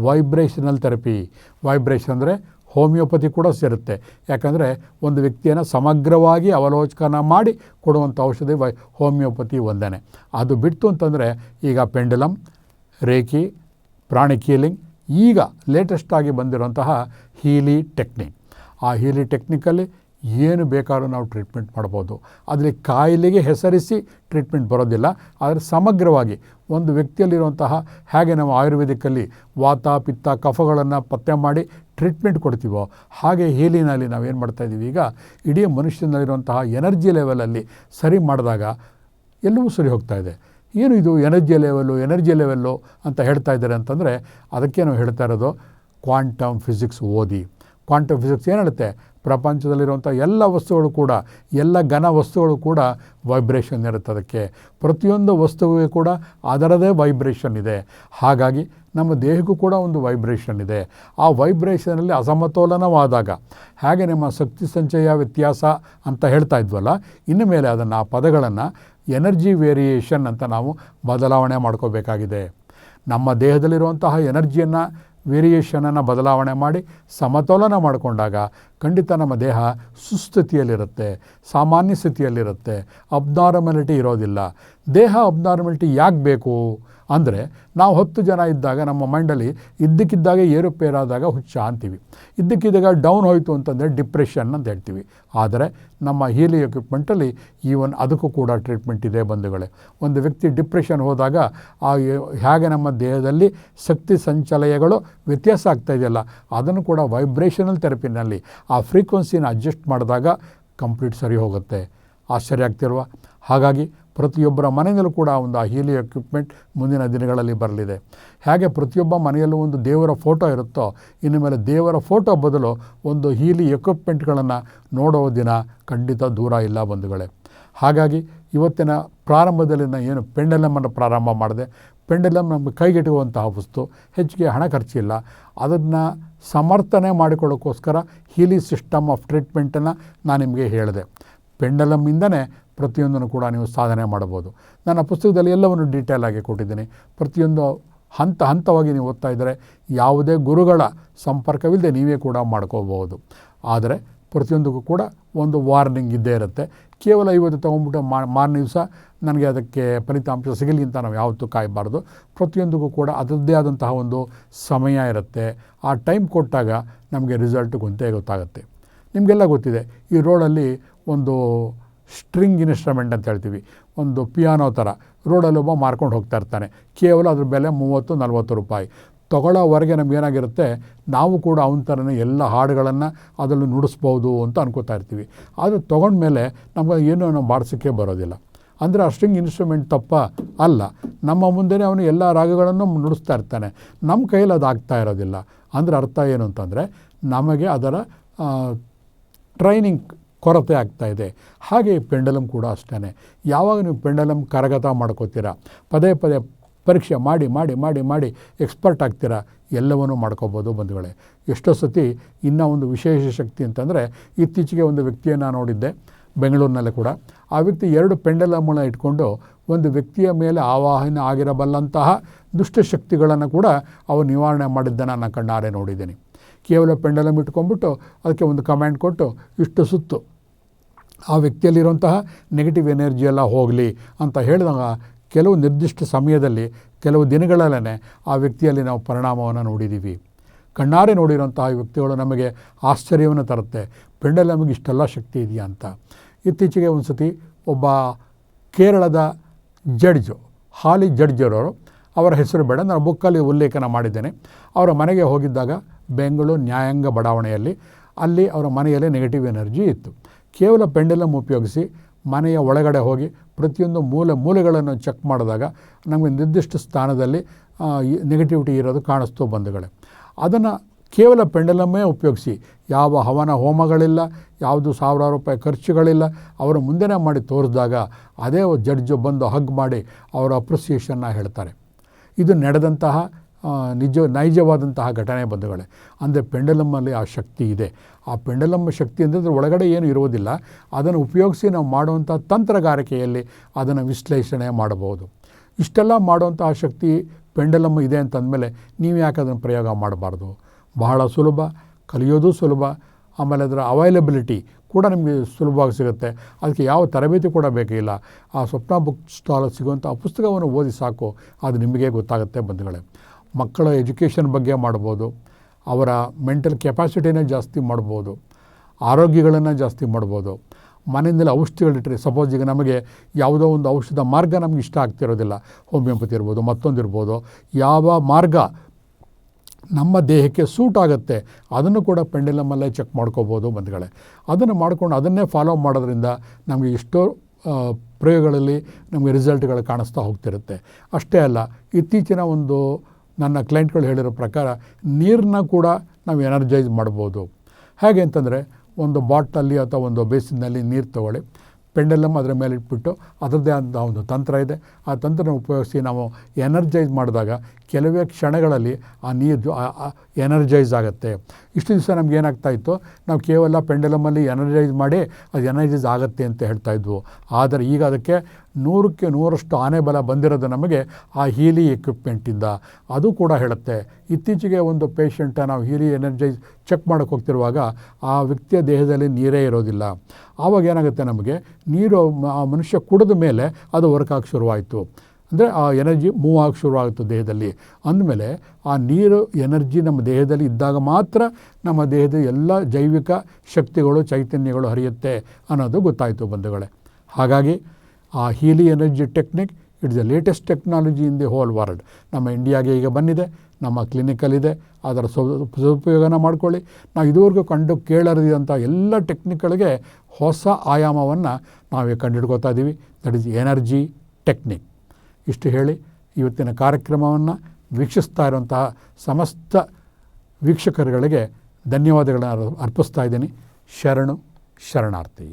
ವೈಬ್ರೇಷನಲ್ ಥೆರಪಿ ವೈಬ್ರೇಷನ್ ಅಂದರೆ ಹೋಮಿಯೋಪತಿ ಕೂಡ ಸೇರುತ್ತೆ. ಯಾಕಂದರೆ ಒಂದು ವ್ಯಕ್ತಿಯನ್ನು ಸಮಗ್ರವಾಗಿ ಅವಲೋಚನ ಮಾಡಿ ಕೊಡುವಂಥ ಔಷಧಿ ವೈ, ಹೋಮಿಯೋಪತಿ ಒಂದೇ ಅದು ಬಿಟ್ಟು ಅಂತಂದರೆ ಈಗ ಪೆಂಡಲಮ್ ರೇಖಿ, ಪ್ರಾಣಿ ಕೀಲಿಂಗ್, ಈಗ ಲೇಟೆಸ್ಟಾಗಿ ಬಂದಿರುವಂತಹ ಹೀಲಿ ಟೆಕ್ನಿಕ್. ಆ ಹೀಲಿ ಟೆಕ್ನಿಕಲ್ಲಿ ಏನು ಬೇಕಾದ್ರೂ ನಾವು ಟ್ರೀಟ್ಮೆಂಟ್ ಮಾಡ್ಬೋದು. ಅದರಲ್ಲಿ ಕಾಯಿಲೆಗೆ ಹೆಸರಿಸಿ ಟ್ರೀಟ್ಮೆಂಟ್ ಬರೋದಿಲ್ಲ. ಆದರೆ ಸಮಗ್ರವಾಗಿ ಒಂದು ವ್ಯಕ್ತಿಯಲ್ಲಿರುವಂತಹ ಹೇಗೆ ನಾವು ಆಯುರ್ವೇದಿಕ್ಕಲ್ಲಿ ವಾತ, ಪಿತ್ತ, ಕಫಗಳನ್ನು ಪತ್ತೆ ಮಾಡಿ ಟ್ರೀಟ್ಮೆಂಟ್ ಕೊಡ್ತೀವೋ, ಹಾಗೆ ಹೀಲಿನಲ್ಲಿ ನಾವೇನು ಮಾಡ್ತಾಯಿದ್ದೀವಿ ಈಗ, ಇಡೀ ಮನುಷ್ಯನಲ್ಲಿರುವಂತಹ ಎನರ್ಜಿ ಲೆವೆಲಲ್ಲಿ ಸರಿ ಮಾಡಿದಾಗ ಎಲ್ಲವೂ ಸರಿ ಹೋಗ್ತಾ ಇದೆ. ಏನು ಇದು ಎನರ್ಜಿ ಲೆವೆಲ್ಲು ಎನರ್ಜಿ ಲೆವೆಲ್ಲು ಅಂತ ಹೇಳ್ತಾ ಇದ್ದಾರೆ ಅಂತಂದರೆ ಅದಕ್ಕೆ ನಾವು ಹೇಳ್ತಾ ಇರೋದು ಕ್ವಾಂಟಮ್ ಫಿಸಿಕ್ಸ್ ಓದಿ. ಕ್ವಾಂಟಮ್ ಫಿಸಿಕ್ಸ್ ಏನು ಹೇಳುತ್ತೆ? ಪ್ರಪಂಚದಲ್ಲಿರುವಂಥ ಎಲ್ಲ ವಸ್ತುಗಳು ಕೂಡ, ಎಲ್ಲ ಘನ ವಸ್ತುಗಳು ಕೂಡ ವೈಬ್ರೇಷನ್ ಇರುತ್ತೆ ಅದಕ್ಕೆ. ಪ್ರತಿಯೊಂದು ವಸ್ತುವಿಗೆ ಕೂಡ ಅದರದೇ ವೈಬ್ರೇಷನ್ ಇದೆ. ಹಾಗಾಗಿ ನಮ್ಮ ದೇಹಕ್ಕೂ ಕೂಡ ಒಂದು ವೈಬ್ರೇಷನ್ ಇದೆ. ಆ ವೈಬ್ರೇಷನಲ್ಲಿ ಅಸಮತೋಲನವಾದಾಗ, ಹಾಗೆ ನಿಮ್ಮ ಶಕ್ತಿ ಸಂಚಯ ವ್ಯತ್ಯಾಸ ಅಂತ ಹೇಳ್ತಾ ಇದ್ವಲ್ಲ, ಇನ್ನು ಮೇಲೆ ಅದನ್ನು ಆ ಪದಗಳನ್ನು ಎನರ್ಜಿ ವೇರಿಯೇಷನ್ ಅಂತ ನಾವು ಬದಲಾವಣೆ ಮಾಡ್ಕೋಬೇಕಾಗಿದೆ. ನಮ್ಮ ದೇಹದಲ್ಲಿರುವಂತಹ ಎನರ್ಜಿಯನ್ನು ವೇರಿಯೇಷನನ್ನು ಬದಲಾವಣೆ ಮಾಡಿ ಸಮತೋಲನ ಮಾಡಿಕೊಂಡಾಗ ಖಂಡಿತ ನಮ್ಮ ದೇಹ ಸುಸ್ಥಿತಿಯಲ್ಲಿರುತ್ತೆ, ಸಾಮಾನ್ಯ ಸ್ಥಿತಿಯಲ್ಲಿರುತ್ತೆ ಅಬ್ನಾರ್ಮಲಿಟಿ ಇರೋದಿಲ್ಲ. ದೇಹ ಅಬ್ನಾರ್ಮಲಿಟಿ ಯಾಕೆ ಬೇಕು ಅಂದರೆ ನಾವು ಹತ್ತು ಜನ ಇದ್ದಾಗ ನಮ್ಮ ಮೈಂಡಲ್ಲಿ ಇದ್ದಕ್ಕಿದ್ದಾಗ ಏರುಪೇರಾದಾಗ ಹುಚ್ಚ ಅಂತೀವಿ. ಇದ್ದಕ್ಕಿದ್ದಾಗ ಡೌನ್ ಹೋಯಿತು ಅಂತಂದರೆ ಡಿಪ್ರೆಷನ್ ಅಂತ ಹೇಳ್ತೀವಿ. ಆದರೆ ನಮ್ಮ ಹೀಲಿ ಎಕ್ವಿಪ್ಮೆಂಟಲ್ಲಿ ಈವನ್ ಅದಕ್ಕೂ ಕೂಡ ಟ್ರೀಟ್ಮೆಂಟ್ ಇದೆ ಬಂಧುಗಳೇ. ಒಂದು ವ್ಯಕ್ತಿ ಡಿಪ್ರೆಷನ್ ಹೋದಾಗ ಆ ಹೇಗೆ ನಮ್ಮ ದೇಹದಲ್ಲಿ ಶಕ್ತಿ ಸಂಚಲಯಗಳು ವ್ಯತ್ಯಾಸ ಆಗ್ತಾ ಇದೆಯಲ್ಲ, ಅದನ್ನು ಕೂಡ ವೈಬ್ರೇಷನಲ್ ಥೆರಪಿನಲ್ಲಿ ಆ ಫ್ರೀಕ್ವೆನ್ಸಿನ ಅಡ್ಜಸ್ಟ್ ಮಾಡಿದಾಗ ಕಂಪ್ಲೀಟ್ ಸರಿ ಹೋಗುತ್ತೆ. ಆಶ್ಚರ್ಯ ಆಗ್ತಿರುವ ಹಾಗಾಗಿ ಪ್ರತಿಯೊಬ್ಬರ ಮನೆಯಲ್ಲೂ ಕೂಡ ಒಂದು ಆ ಹೀಲಿ ಎಕ್ವಿಪ್ಮೆಂಟ್ ಮುಂದಿನ ದಿನಗಳಲ್ಲಿ ಬರಲಿದೆ. ಹೇಗೆ ಪ್ರತಿಯೊಬ್ಬ ಮನೆಯಲ್ಲೂ ಒಂದು ದೇವರ ಫೋಟೋ ಇರುತ್ತೋ, ಇನ್ನು ಮೇಲೆ ದೇವರ ಫೋಟೋ ಬದಲು ಒಂದು ಹೀಲಿ ಎಕ್ವಿಪ್ಮೆಂಟ್ಗಳನ್ನು ನೋಡೋ ದಿನ ಖಂಡಿತ ದೂರ ಇಲ್ಲ ಬಂಧುಗಳೇ. ಹಾಗಾಗಿ ಇವತ್ತಿನ ಪ್ರಾರಂಭದಲ್ಲಿ ನಾನು ಏನು ಪೆಂಡಲಮನ್ನು ಪ್ರಾರಂಭ ಮಾಡಿದೆ. ಪೆಂಡಲಮ್ ನಮಗೆ ಕೈಗೆಟುವಂತಹ ವಸ್ತು, ಹೆಚ್ಚಿಗೆ ಹಣ ಖರ್ಚಿಲ್ಲ. ಅದನ್ನು ಸಮರ್ಥನೆ ಮಾಡಿಕೊಳ್ಳೋಕ್ಕೋಸ್ಕರ ಹೀಲಿ ಸಿಸ್ಟಮ್ ಆಫ್ ಟ್ರೀಟ್ಮೆಂಟನ್ನು ನಾನು ನಿಮಗೆ ಹೇಳಿದೆ. ಪೆಂಡಲಮ್ಮಿಂದನೇ ಪ್ರತಿಯೊಂದನ್ನು ಕೂಡ ನೀವು ಸಾಧನೆ ಮಾಡ್ಬೋದು ನನ್ನ ಪುಸ್ತಕದಲ್ಲಿ ಎಲ್ಲವನ್ನು ಡೀಟೇಲ್ ಆಗಿ ಕೊಟ್ಟಿದ್ದೀನಿ. ಪ್ರತಿಯೊಂದು ಹಂತ ಹಂತವಾಗಿ ನೀವು ಓದ್ತಾ ಇದ್ದರೆ ಯಾವುದೇ ಗುರುಗಳ ಸಂಪರ್ಕವಿಲ್ಲದೆ ನೀವೇ ಕೂಡ ಮಾಡ್ಕೋಬಹುದು. ಆದರೆ ಪ್ರತಿಯೊಂದಕ್ಕೂ ಕೂಡ ಒಂದು ವಾರ್ನಿಂಗ್ ಇದ್ದೇ ಇರುತ್ತೆ. ಕೇವಲ ಇವತ್ತು ತೊಗೊಂಡ್ಬಿಟ್ಟು ಮಾರನೇ ದಿವಸ ನನಗೆ ಅದಕ್ಕೆ ಫಲಿತಾಂಶ ಸಿಗಲಿ ಅಂತ ನಾವು ಯಾವತ್ತೂ ಕಾಯಬಾರ್ದು. ಪ್ರತಿಯೊಂದಕ್ಕೂ ಕೂಡ ಅದರದ್ದೇ ಆದಂತಹ ಒಂದು ಸಮಯ ಇರುತ್ತೆ. ಆ ಟೈಮ್ ಕೊಟ್ಟಾಗ ನಮಗೆ ರಿಸಲ್ಟ್ ಗೊತ್ತೇ ಗೊತ್ತಾಗುತ್ತೆ. ನಿಮಗೆಲ್ಲ ಗೊತ್ತಿದೆ, ಈ ರೋಡಲ್ಲಿ ಒಂದು ಸ್ಟ್ರಿಂಗ್ ಇನ್ಸ್ಟ್ರೂಮೆಂಟ್ ಅಂತ ಹೇಳ್ತೀವಿ. ಒಂದು ಪಿಯಾನೋ ಥರ ರೋಡಲ್ಲಿ ಒಬ್ಬ ಮಾರ್ಕೊಂಡು ಹೋಗ್ತಾ ಇರ್ತಾನೆ. ಕೇವಲ ಅದ್ರ ಬೆಲೆ ಮೂವತ್ತು, ನಲ್ವತ್ತು ರೂಪಾಯಿ. ತೊಗೊಳ್ಳೋವರೆಗೆ ನಮಗೇನಾಗಿರುತ್ತೆ, ನಾವು ಕೂಡ ಅವನ ಥರನೇ ಎಲ್ಲ ಹಾಡುಗಳನ್ನು ಅದರಲ್ಲಿ ನುಡಿಸ್ಬೋದು ಅಂತ ಅನ್ಕೋತಾ ಇರ್ತೀವಿ. ಆದರೆ ತೊಗೊಂಡ್ಮೇಲೆ ನಮಗೆ ಏನೂ ನಾವು ಬಾಡಿಸೋಕ್ಕೆ ಬರೋದಿಲ್ಲ. ಅಂದರೆ ಸ್ಟ್ರಿಂಗ್ ಇನ್ಸ್ಟ್ರೂಮೆಂಟ್ ತಪ್ಪ ಅಲ್ಲ. ನಮ್ಮ ಮುಂದೆನೇ ಅವನು ಎಲ್ಲ ರಾಗಗಳನ್ನು ನುಡಿಸ್ತಾ ಇರ್ತಾನೆ. ನಮ್ಮ ಕೈಯಲ್ಲಿ ಅದು ಆಗ್ತಾ ಇರೋದಿಲ್ಲ. ಅಂದರೆ ಅರ್ಥ ಏನು ಅಂತಂದರೆ, ನಮಗೆ ಅದರ ಟ್ರೈನಿಂಗ್ ಕೊರತೆ ಆಗ್ತಾ ಇದೆ. ಹಾಗೆ ಪೆಂಡಲಮ್ ಕೂಡ ಅಷ್ಟೇ ಯಾವಾಗ ನೀವು ಪೆಂಡಲಮ್ ಕರಗತ ಮಾಡ್ಕೋತೀರಾ? ಪದೇ ಪದೇ ಪರೀಕ್ಷೆ ಮಾಡಿ ಮಾಡಿ ಮಾಡಿ ಮಾಡಿ ಎಕ್ಸ್ಪರ್ಟ್ ಆಗ್ತೀರಾ? ಎಲ್ಲವನ್ನೂ ಮಾಡ್ಕೋಬೋದು ಬಂಧುಗಳೇ. ಎಷ್ಟೋ ಸತಿ ಇನ್ನೂ ಒಂದು ವಿಶೇಷ ಶಕ್ತಿ ಅಂತಂದರೆ ಇತ್ತೀಚೆಗೆ ಒಂದು ವ್ಯಕ್ತಿಯನ್ನು ನೋಡಿದ್ದೆ, ಬೆಂಗಳೂರಿನಲ್ಲೇ ಕೂಡ. ಆ ವ್ಯಕ್ತಿ ಎರಡು ಪೆಂಡಲಮ್ಮಳ ಇಟ್ಕೊಂಡು ಒಂದು ವ್ಯಕ್ತಿಯ ಮೇಲೆ ಆವಾಹನ ಆಗಿರಬಲ್ಲಂತಹ ದುಷ್ಟಶಕ್ತಿಗಳನ್ನು ಕೂಡ ಅವು ನಿವಾರಣೆ ಮಾಡಿದ್ದನ್ನು ನಾನು ಕಣ್ಣಾರೆ ನೋಡಿದ್ದೀನಿ. ಕೇವಲ ಪೆಂಡಲಮ್ ಇಟ್ಕೊಂಡ್ಬಿಟ್ಟು ಅದಕ್ಕೆ ಒಂದು ಕಮ್ಯಾಂಡ್ ಕೊಟ್ಟು ಇಷ್ಟು ಸುತ್ತು. ಆ ವ್ಯಕ್ತಿಯಲ್ಲಿರುವಂತಹ ನೆಗೆಟಿವ್ ಎನರ್ಜಿ ಎಲ್ಲ ಹೋಗಲಿ ಅಂತ ಹೇಳಿದಾಗ ಕೆಲವು ನಿರ್ದಿಷ್ಟ ಸಮಯದಲ್ಲಿ, ಕೆಲವು ದಿನಗಳಲ್ಲೇ ಆ ವ್ಯಕ್ತಿಯಲ್ಲಿ ನಾವು ಪರಿಣಾಮವನ್ನು ನೋಡಿದ್ದೀವಿ. ಕಣ್ಣಾರೆ ನೋಡಿರುವಂತಹ ವ್ಯಕ್ತಿಗಳು ನಮಗೆ ಆಶ್ಚರ್ಯವನ್ನು ತರುತ್ತೆ. ಪೆಂಡಲಮ್ಗೆ ಇಷ್ಟೆಲ್ಲ ಶಕ್ತಿ ಇದೆಯಾ ಅಂತ. ಇತ್ತೀಚೆಗೆ ಒಂದು ಸತಿ ಒಬ್ಬ ಕೇರಳದ ಜಡ್ಜು, ಹಾಲಿ ಜಡ್ಜರವರು, ಅವರ ಹೆಸರು ಬೇಡ, ನಾನು ಬುಕ್ಕಲ್ಲಿ ಉಲ್ಲೇಖನ ಮಾಡಿದ್ದೇನೆ. ಅವರ ಮನೆಗೆ ಹೋಗಿದ್ದಾಗ ಬೆಂಗಳೂರು ನ್ಯಾಯಾಂಗ ಬಡಾವಣೆಯಲ್ಲಿ, ಅಲ್ಲಿ ಅವರ ಮನೆಯಲ್ಲಿ ನೆಗೆಟಿವ್ ಎನರ್ಜಿ ಇತ್ತು. ಕೇವಲ ಪೆಂಡಲಮ್ ಉಪಯೋಗಿಸಿ ಮನೆಯ ಒಳಗಡೆ ಹೋಗಿ ಪ್ರತಿಯೊಂದು ಮೂಲೆ ಮೂಲೆಗಳನ್ನು ಚೆಕ್ ಮಾಡಿದಾಗ ನಮಗೆ ನಿರ್ದಿಷ್ಟ ಸ್ಥಾನದಲ್ಲಿ ನೆಗೆಟಿವಿಟಿ ಇರೋದು ಕಾಣಿಸ್ತು ಬಂಧುಗಳೇ. ಅದನ್ನು ಕೇವಲ ಪೆಂಡಲಮ್ಮೇ ಉಪಯೋಗಿಸಿ. ಯಾವ ಹವನ ಹೋಮಗಳಿಲ್ಲ, ಯಾವುದು ಸಾವಿರಾರು ರೂಪಾಯಿ ಖರ್ಚುಗಳಿಲ್ಲ, ಅವರ ಮುಂದೆನೇ ಮಾಡಿ ತೋರಿಸಿದಾಗ ಅದೇ ಜಡ್ಜು ಬಂದು ಹಗ್ ಮಾಡಿ ಅವರ ಅಪ್ರಿಸಿಯೇಷನ್ನ ಹೇಳ್ತಾರೆ. ಇದು ನಡೆದಂತಹ ನಿಜ, ನೈಜವಾದಂತಹ ಘಟನೆ ಬಂಧುಗಳೇ. ಅಂದರೆ ಪೆಂಡಲಮ್ಮಲ್ಲಿ ಆ ಶಕ್ತಿ ಇದೆ. ಆ ಪೆಂಡಲಮ್ಮ ಶಕ್ತಿ ಅಂದರೆ ಒಳಗಡೆ ಏನು ಇರುವುದಿಲ್ಲ ಅದನ್ನು ಉಪಯೋಗಿಸಿ ನಾವು ಮಾಡುವಂಥ ತಂತ್ರಗಾರಿಕೆಯಲ್ಲಿ ಅದನ್ನು ವಿಶ್ಲೇಷಣೆ ಮಾಡಬಹುದು. ಇಷ್ಟೆಲ್ಲ ಮಾಡುವಂತಹ ಶಕ್ತಿ ಪೆಂಡಲಮ್ಮ ಇದೆ ಅಂತಂದಮೇಲೆ ನೀವು ಯಾಕೆ ಅದನ್ನು ಪ್ರಯೋಗ ಮಾಡಬಾರ್ದು? ಬಹಳ ಸುಲಭ, ಕಲಿಯೋದು ಸುಲಭ, ಆಮೇಲೆ ಅದರ ಅವೈಲಬಿಲಿಟಿ ಕೂಡ ನಿಮಗೆ ಸುಲಭವಾಗಿ ಸಿಗುತ್ತೆ. ಅದಕ್ಕೆ ಯಾವ ತರಬೇತಿ ಕೂಡ ಬೇಕಿಲ್ಲ. ಆ ಸ್ವಪ್ನ ಬುಕ್ ಸ್ಟಾಲ್ ಸಿಗುವಂಥ ಪುಸ್ತಕವನ್ನು ಓದಿ ಸಾಕು. ಅದು ನಿಮಗೆ ಗೊತ್ತಾಗುತ್ತೆ ಬಂಧುಗಳೇ. ಮಕ್ಕಳ ಎಜುಕೇಷನ್ ಬಗ್ಗೆ ಮಾಡ್ಬೋದು, ಅವರ ಮೆಂಟಲ್ ಕೆಪಾಸಿಟಿನೇ ಜಾಸ್ತಿ ಮಾಡ್ಬೋದು, ಆರೋಗ್ಯಗಳನ್ನು ಜಾಸ್ತಿ ಮಾಡ್ಬೋದು. ಮನೆಯಿಂದಲೇ ಔಷಧಿಗಳಿಟ್ಟರೆ ಸಪೋಸ್ ಈಗ ನಮಗೆ ಯಾವುದೋ ಒಂದು ಔಷಧ ಮಾರ್ಗ ನಮ್ಗೆ ಇಷ್ಟ ಆಗ್ತಿರೋದಿಲ್ಲ, ಹೋಮಿಯೋಪತಿ ಇರ್ಬೋದು, ಮತ್ತೊಂದು ಇರ್ಬೋದು, ಯಾವ ಮಾರ್ಗ ನಮ್ಮ ದೇಹಕ್ಕೆ ಸೂಟ್ ಆಗುತ್ತೆ, ಅದನ್ನು ಕೂಡ ಪೆಂಡಿಲಮಲ್ಲೇ ಚೆಕ್ ಮಾಡ್ಕೋಬೋದು ಬಂಧುಗಳೇ. ಅದನ್ನು ಮಾಡ್ಕೊಂಡು ಅದನ್ನೇ ಫಾಲೋ ಮಾಡೋದ್ರಿಂದ ನಮಗೆ ಎಷ್ಟೋ ಪ್ರಯೋಗಗಳಲ್ಲಿ ನಮಗೆ ರಿಸಲ್ಟ್ಗಳು ಕಾಣಿಸ್ತಾ ಹೋಗ್ತಿರುತ್ತೆ. ಅಷ್ಟೇ ಅಲ್ಲ, ಇತ್ತೀಚಿನ ಒಂದು ನನ್ನ ಕ್ಲೈಂಟ್ಗಳು ಹೇಳಿರೋ ಪ್ರಕಾರ ನೀರನ್ನ ಕೂಡ ನಾವು ಎನರ್ಜೈಸ್ ಮಾಡ್ಬೋದು. ಹೇಗೆ ಅಂತಂದರೆ ಒಂದು ಬಾಟ್ಲಲ್ಲಿ ಅಥವಾ ಒಂದು ಬೇಸಿನಲ್ಲಿ ನೀರು ತಗೊಳ್ಳಿ. ಪೆಂಡಲಮ್ ಅದರ ಮೇಲೆ ಇಟ್ಬಿಟ್ಟು ಅದರದ್ದೇ ಆದ ಒಂದು ತಂತ್ರ ಇದೆ. ಆ ತಂತ್ರನ ಉಪಯೋಗಿಸಿ ನಾವು ಎನರ್ಜೈಸ್ ಮಾಡಿದಾಗ ಕೆಲವೇ ಕ್ಷಣಗಳಲ್ಲಿ ಆ ನೀರು ಎನರ್ಜೈಸ್ ಆಗುತ್ತೆ. ಇಷ್ಟು ದಿವಸ ನಮ್ಗೆ ಏನಾಗ್ತಾ ಇತ್ತು? ನಾವು ಕೇವಲ ಪೆಂಡಲಮಲ್ಲಿ ಎನರ್ಜೈಸ್ ಮಾಡಿ ಅದು ಎನರ್ಜೈಸ್ ಆಗುತ್ತೆ ಅಂತ ಹೇಳ್ತಾಯಿದ್ವು ಆದರೆ ಈಗ ಅದಕ್ಕೆ ನೂರಕ್ಕೆ ನೂರಷ್ಟು ಆನೆ ಬಲ ಬಂದಿರೋದು ನಮಗೆ ಆ ಹೀಲಿ ಎಕ್ವಿಪ್ಮೆಂಟಿಂದ ಅದು ಕೂಡ ಹೇಳುತ್ತೆ. ಇತ್ತೀಚೆಗೆ ಒಂದು ಪೇಷಂಟ ನಾವು ಹೀಲಿ ಎನರ್ಜೈಸ್ ಚೆಕ್ ಮಾಡೋಕ್ಕೆ ಹೋಗ್ತಿರುವಾಗ ಆ ವ್ಯಕ್ತಿಯ ದೇಹದಲ್ಲಿ ನೀರೇ ಇರೋದಿಲ್ಲ. ಆವಾಗ ಏನಾಗುತ್ತೆ ನಮಗೆ? ನೀರು ಆ ಮನುಷ್ಯ ಕುಡಿದ ಮೇಲೆ ಅದು ವರ್ಕ್ ಆಗಿ ಶುರುವಾಯಿತು. ಅಂದರೆ ಆ ಎನರ್ಜಿ ಮೂವ್ ಆಗಿ ಶುರುವಾಗುತ್ತೆ ದೇಹದಲ್ಲಿ. ಅಂದಮೇಲೆ ಆ ನೀರು ಎನರ್ಜಿ ನಮ್ಮ ದೇಹದಲ್ಲಿ ಇದ್ದಾಗ ಮಾತ್ರ ನಮ್ಮ ದೇಹದ ಎಲ್ಲ ಜೈವಿಕ ಶಕ್ತಿಗಳು, ಚೈತನ್ಯಗಳು ಹರಿಯುತ್ತೆ ಅನ್ನೋದು ಗೊತ್ತಾಯಿತು ಬಂಧುಗಳೇ. ಹಾಗಾಗಿ ಆ ಹೀಲಿ energy technique it's the latest technology in the whole world ನಮ್ಮ ಇಂಡಿಯಾಗೆ ಈಗ ಬಂದಿದೆ, ನಮ್ಮ ಕ್ಲಿನಿಕಲ್ಲಿದೆ ಅದರ ಸದು ಸದುಪಯೋಗನ ಮಾಡ್ಕೊಳ್ಳಿ. ನಾವು ಇದುವರೆಗೂ ಕಂಡು ಕೇಳರಿದಂಥ ಎಲ್ಲ ಟೆಕ್ನಿಕ್ಗಳಿಗೆ ಹೊಸ ಆಯಾಮವನ್ನು ನಾವೇ ಕಂಡುಹಿಡ್ಕೋತಾ ಇದ್ದೀವಿ ದಟ್ ಈಸ್ ಎನರ್ಜಿ ಟೆಕ್ನಿಕ್ ಇಷ್ಟು ಹೇಳಿ ಇವತ್ತಿನ ಕಾರ್ಯಕ್ರಮವನ್ನು ವೀಕ್ಷಿಸ್ತಾ ಇರುವಂತಹ ಸಮಸ್ತ ವೀಕ್ಷಕರುಗಳಿಗೆ ಧನ್ಯವಾದಗಳನ್ನು ಅರ್ಪಿಸ್ತಾ ಇದ್ದೀನಿ. ಶರಣು, ಶರಣಾರ್ಥಿ.